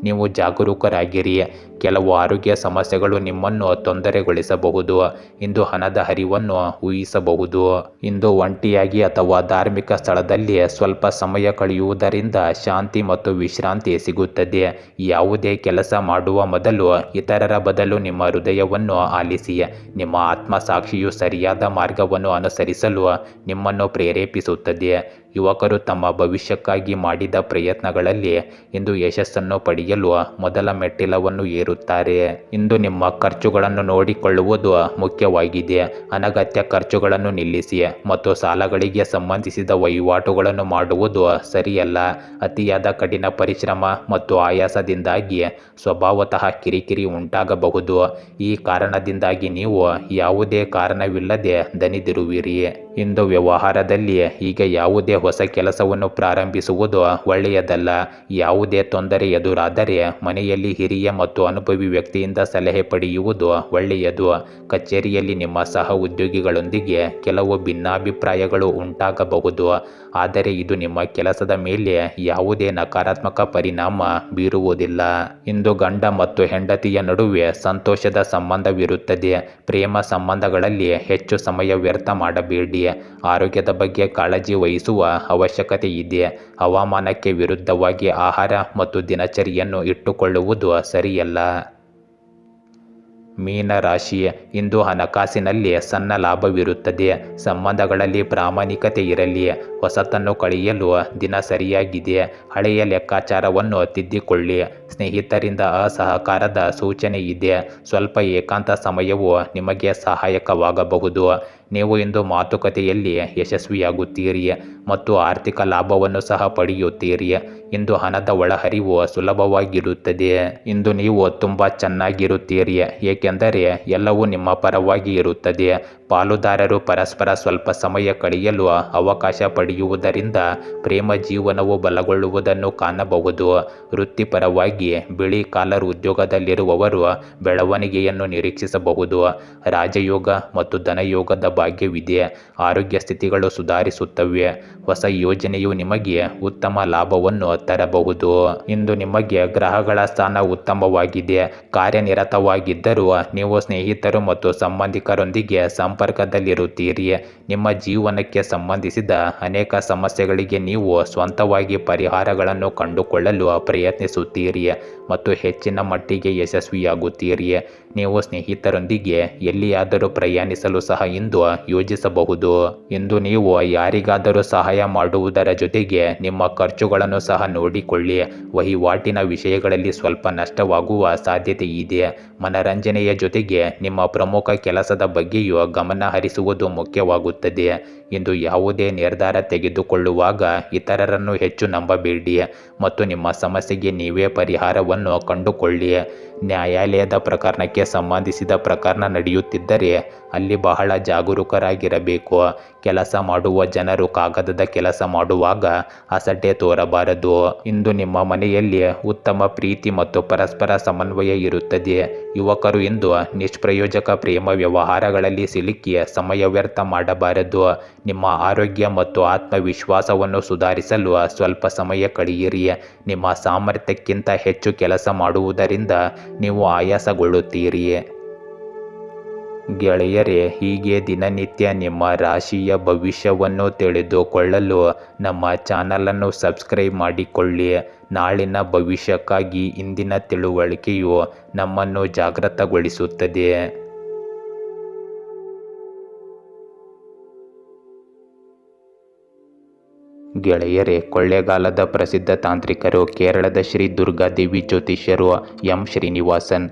ನೀವು ಜಾಗರೂಕರಾಗಿರಿ. ಕೆಲವು ಆರೋಗ್ಯ ಸಮಸ್ಯೆಗಳು ನಿಮ್ಮನ್ನು ತೊಂದರೆಗೊಳಿಸಬಹುದು. ಇಂದು ಹಣದ ಹರಿವನ್ನು ಊಹಿಸಬಹುದು. ಇಂದು ಒಂಟಿಯಾಗಿ ಅಥವಾ ಧಾರ್ಮಿಕ ಸ್ಥಳದಲ್ಲಿ ಸ್ವಲ್ಪ ಸಮಯ ಕಳೆಯುವುದರಿಂದ ಶಾಂತಿ ಮತ್ತು ವಿಶ್ರಾಂತಿ ಸಿಗುತ್ತದೆ. ಯಾವುದೇ ಕೆಲಸ ಮಾಡುವ ಮೊದಲು ಇತರರ ಬದಲು ನಿಮ್ಮ ಹೃದಯವನ್ನು ಆಲಿಸಿ, ನಿಮ್ಮ ಆತ್ಮಸಾಕ್ಷಿಯು ಸರಿಯಾದ ಮಾರ್ಗವನ್ನು ಅನುಸರಿಸಲು ನಿಮ್ಮನ್ನು ಪ್ರೇರೇಪಿಸುತ್ತದೆ. ಯುವಕರು ತಮ್ಮ ಭವಿಷ್ಯಕ್ಕಾಗಿ ಮಾಡಿದ ಪ್ರಯತ್ನಗಳಲ್ಲಿ ಇಂದು ಯಶಸ್ಸನ್ನು ಪಡೆಯಲು ಮೊದಲ ಮೆಟ್ಟಿಲವನ್ನು ಏರುತ್ತಾರೆ. ಇಂದು ನಿಮ್ಮ ಖರ್ಚುಗಳನ್ನು ನೋಡಿಕೊಳ್ಳುವುದು ಮುಖ್ಯವಾಗಿದೆ. ಅನಗತ್ಯ ಖರ್ಚುಗಳನ್ನು ನಿಲ್ಲಿಸಿ ಮತ್ತು ಸಾಲಗಳಿಗೆ ಸಂಬಂಧಿಸಿದ ವಹಿವಾಟುಗಳನ್ನು ಮಾಡುವುದು ಸರಿಯಲ್ಲ. ಅತಿಯಾದ ಕಠಿಣ ಪರಿಶ್ರಮ ಮತ್ತು ಆಯಾಸದಿಂದಾಗಿ ಸ್ವಭಾವತಃ ಕಿರಿಕಿರಿ ಉಂಟಾಗಬಹುದು. ಈ ಕಾರಣದಿಂದಾಗಿ ನೀವು ಯಾವುದೇ ಕಾರಣವಿಲ್ಲದೆ ದನಿದಿರುವಿರಿ. ಇಂದು ವ್ಯವಹಾರದಲ್ಲಿ ಈಗ ಯಾವುದೇ ಹೊಸ ಕೆಲಸವನ್ನು ಪ್ರಾರಂಭಿಸುವುದು ಒಳ್ಳೆಯದಲ್ಲ. ಯಾವುದೇ ತೊಂದರೆ ಎದುರಾದರೆ ಮನೆಯಲ್ಲಿ ಹಿರಿಯ ಮತ್ತು ಅನುಭವಿ ವ್ಯಕ್ತಿಯಿಂದ ಸಲಹೆ ಪಡೆಯುವುದು ಒಳ್ಳೆಯದು. ಕಚೇರಿಯಲ್ಲಿ ನಿಮ್ಮ ಸಹ ಉದ್ಯೋಗಿಗಳೊಂದಿಗೆ ಕೆಲವು ಭಿನ್ನಾಭಿಪ್ರಾಯಗಳು ಉಂಟಾಗಬಹುದು. ಆದರೆ ಇದು ನಿಮ್ಮ ಕೆಲಸದ ಮೇಲೆ ಯಾವುದೇ ನಕಾರಾತ್ಮಕ ಪರಿಣಾಮ ಬೀರುವುದಿಲ್ಲ. ಇಂದು ಗಂಡ ಮತ್ತು ಹೆಂಡತಿಯ ನಡುವೆ ಸಂತೋಷದ ಸಂಬಂಧವಿರುತ್ತದೆ. ಪ್ರೇಮ ಸಂಬಂಧಗಳಲ್ಲಿ ಹೆಚ್ಚು ಸಮಯ ವ್ಯರ್ಥ ಮಾಡಬೇಡಿ. ಆರೋಗ್ಯದ ಬಗ್ಗೆ ಕಾಳಜಿ ವಹಿಸುವ ಅವಶ್ಯಕತೆ ಇದೆ. ಹವಾಮಾನಕ್ಕೆ ವಿರುದ್ಧವಾಗಿ ಆಹಾರ ಮತ್ತು ದಿನಚರಿಯನ್ನು ಇಟ್ಟುಕೊಳ್ಳುವುದು ಸರಿಯಲ್ಲ. ಮೀನರಾಶಿ ಇಂದು ಹಣಕಾಸಿನಲ್ಲಿ ಸಣ್ಣ ಲಾಭವಿರುತ್ತದೆ ಸಂಬಂಧಗಳಲ್ಲಿ ಪ್ರಾಮಾಣಿಕತೆ ಇರಲಿ ಹೊಸತನ್ನು ಕಳೆಯಲು ದಿನ ಸರಿಯಾಗಿದೆ ಹಳೆಯ ಲೆಕ್ಕಾಚಾರವನ್ನು ತಿದ್ದಿಕೊಳ್ಳಿ ಸ್ನೇಹಿತರಿಂದ ಅಸಹಕಾರದ ಸೂಚನೆ ಇದೆ ಸ್ವಲ್ಪ ಏಕಾಂತ ಸಮಯವು ನಿಮಗೆ ಸಹಾಯಕವಾಗಬಹುದು. ನೀವು ಇಂದು ಮಾತುಕತೆಯಲ್ಲಿ ಯಶಸ್ವಿಯಾಗುತ್ತೀರಿ ಮತ್ತು ಆರ್ಥಿಕ ಲಾಭವನ್ನು ಸಹ ಪಡೆಯುತ್ತೀರಿ ಇಂದು ಹಣದ ಒಳಹರಿವು ಸುಲಭವಾಗಿರುತ್ತದೆ ಇಂದು ನೀವು ತುಂಬ ಚೆನ್ನಾಗಿರುತ್ತೀರಿ ಏಕೆಂದರೆ ಎಲ್ಲವೂ ನಿಮ್ಮ ಪರವಾಗಿ ಇರುತ್ತದೆ ಪಾಲುದಾರರು ಪರಸ್ಪರ ಸ್ವಲ್ಪ ಸಮಯ ಕಳೆಯಲು ಅವಕಾಶ ಪಡೆಯುವುದರಿಂದ ಪ್ರೇಮ ಜೀವನವು ಬಲಗೊಳ್ಳುವುದನ್ನು ಕಾಣಬಹುದು. ವೃತ್ತಿಪರವಾಗಿ ಬಿಳಿ ಕಾಲರ್ ಉದ್ಯೋಗದಲ್ಲಿರುವವರು ಬೆಳವಣಿಗೆಯನ್ನು ನಿರೀಕ್ಷಿಸಬಹುದು. ರಾಜಯೋಗ ಮತ್ತು ಧನಯೋಗದ ಭಾಗ್ಯವಿದೆ. ಆರೋಗ್ಯ ಸ್ಥಿತಿಗಳು ಸುಧಾರಿಸುತ್ತವೆ. ಹೊಸ ಯೋಜನೆಯು ನಿಮಗೆ ಉತ್ತಮ ಲಾಭವನ್ನು ತರಬಹುದು. ಇಂದು ನಿಮಗೆ ಗ್ರಹಗಳ ಸ್ಥಾನ ಉತ್ತಮವಾಗಿದೆ. ಕಾರ್ಯನಿರತವಾಗಿದ್ದರೂ ನೀವು ಸ್ನೇಹಿತರು ಮತ್ತು ಸಂಬಂಧಿಕರೊಂದಿಗೆ ಸಂಪರ್ಕದಲ್ಲಿರುತ್ತೀರಿ. ನಿಮ್ಮ ಜೀವನಕ್ಕೆ ಸಂಬಂಧಿಸಿದ ಅನೇಕ ಸಮಸ್ಯೆಗಳಿಗೆ ನೀವು ಸ್ವಂತವಾಗಿ ಪರಿಹಾರಗಳನ್ನು ಕಂಡುಕೊಳ್ಳಲು ಪ್ರಯತ್ನಿಸುತ್ತೀರಿ ಮತ್ತು ಹೆಚ್ಚಿನ ಮಟ್ಟಿಗೆ ಯಶಸ್ವಿಯಾಗುತ್ತೀರಿ. ನೀವು ಸ್ನೇಹಿತರೊಂದಿಗೆ ಎಲ್ಲಿಯಾದರೂ ಪ್ರಯಾಣಿಸಲು ಸಹ ಇಂದು ಯೋಜಿಸಬಹುದು. ಇಂದು ನೀವು ಯಾರಿಗಾದರೂ ಸಹಾಯ ಮಾಡುವುದರ ಜೊತೆಗೆ ನಿಮ್ಮ ಖರ್ಚುಗಳನ್ನು ಸಹ ನೋಡಿಕೊಳ್ಳಿ. ವಹಿವಾಟಿನ ವಿಷಯಗಳಲ್ಲಿ ಸ್ವಲ್ಪ ನಷ್ಟವಾಗುವ ಸಾಧ್ಯತೆ ಇದೆ. ಮನರಂಜನೆಯ ಜೊತೆಗೆ ನಿಮ್ಮ ಪ್ರಮುಖ ಕೆಲಸದ ಬಗ್ಗೆಯೂ ಗಮನ ಹರಿಸುವುದು ಮುಖ್ಯವಾಗುತ್ತದೆ. ಇಂದು ಯಾವುದೇ ನಿರ್ಧಾರ ತೆಗೆದುಕೊಳ್ಳುವಾಗ ಇತರರನ್ನು ಹೆಚ್ಚು ನಂಬಬೇಡಿ ಮತ್ತು ನಿಮ್ಮ ಸಮಸ್ಯೆಗೆ ನೀವೇ ಪರಿಹಾರವನ್ನು ಕಂಡುಕೊಳ್ಳಿ. ನ್ಯಾಯಾಲಯದ ಪ್ರಕರಣಕ್ಕೆ ಸಂಬಂಧಿಸಿದ ಪ್ರಕರಣ ನಡೆಯುತ್ತಿದ್ದರೆ ಅಲ್ಲಿ ಬಹಳ ಜಾಗರೂಕರಾಗಿರಬೇಕು. ಕೆಲಸ ಮಾಡುವ ಜನರು ಕಾಗದದ ಕೆಲಸ ಮಾಡುವಾಗ ಅಸಡ್ಡೆ ತೋರಬಾರದು. ಇಂದು ನಿಮ್ಮ ಮನೆಯಲ್ಲಿ ಉತ್ತಮ ಪ್ರೀತಿ ಮತ್ತು ಪರಸ್ಪರ ಸಮನ್ವಯ ಇರುತ್ತದೆ. ಯುವಕರು ಇಂದು ನಿಷ್ಪ್ರಯೋಜಕ ಪ್ರೇಮ ವ್ಯವಹಾರಗಳಲ್ಲಿ ಸಿಲುಕಿ ಸಮಯ ವ್ಯರ್ಥ ಮಾಡಬಾರದು. ನಿಮ್ಮ ಆರೋಗ್ಯ ಮತ್ತು ಆತ್ಮವಿಶ್ವಾಸವನ್ನು ಸುಧಾರಿಸಲು ಸ್ವಲ್ಪ ಸಮಯ ಕಳೆಯಿರಿ. ನಿಮ್ಮ ಸಾಮರ್ಥ್ಯಕ್ಕಿಂತ ಹೆಚ್ಚು ಕೆಲಸ ಮಾಡುವುದರಿಂದ ನೀವು ಆಯಾಸಗೊಳ್ಳುತ್ತೀರಿ. ಗೆಳೆಯರೇ, ಹೀಗೆ ದಿನನಿತ್ಯ ನಿಮ್ಮ ರಾಶಿಯ ಭವಿಷ್ಯವನ್ನು ತಿಳಿದುಕೊಳ್ಳಲು ನಮ್ಮ ಚಾನಲನ್ನು ಸಬ್ಸ್ಕ್ರೈಬ್ ಮಾಡಿಕೊಳ್ಳಿ. ನಾಳಿನ ಭವಿಷ್ಯಕ್ಕಾಗಿ ಇಂದಿನ ತಿಳುವಳಿಕೆಯು ನಮ್ಮನ್ನು ಜಾಗೃತಗೊಳಿಸುತ್ತದೆ. ಗೆಳೆಯರೇ, ಕೊಳ್ಳೇಗಾಲದ ಪ್ರಸಿದ್ಧ ತಾಂತ್ರಿಕರು ಕೇರಳದ ಶ್ರೀ ದುರ್ಗಾದೇವಿ ಜ್ಯೋತಿಷ್ಯರು ಎಂ ಶ್ರೀನಿವಾಸನ್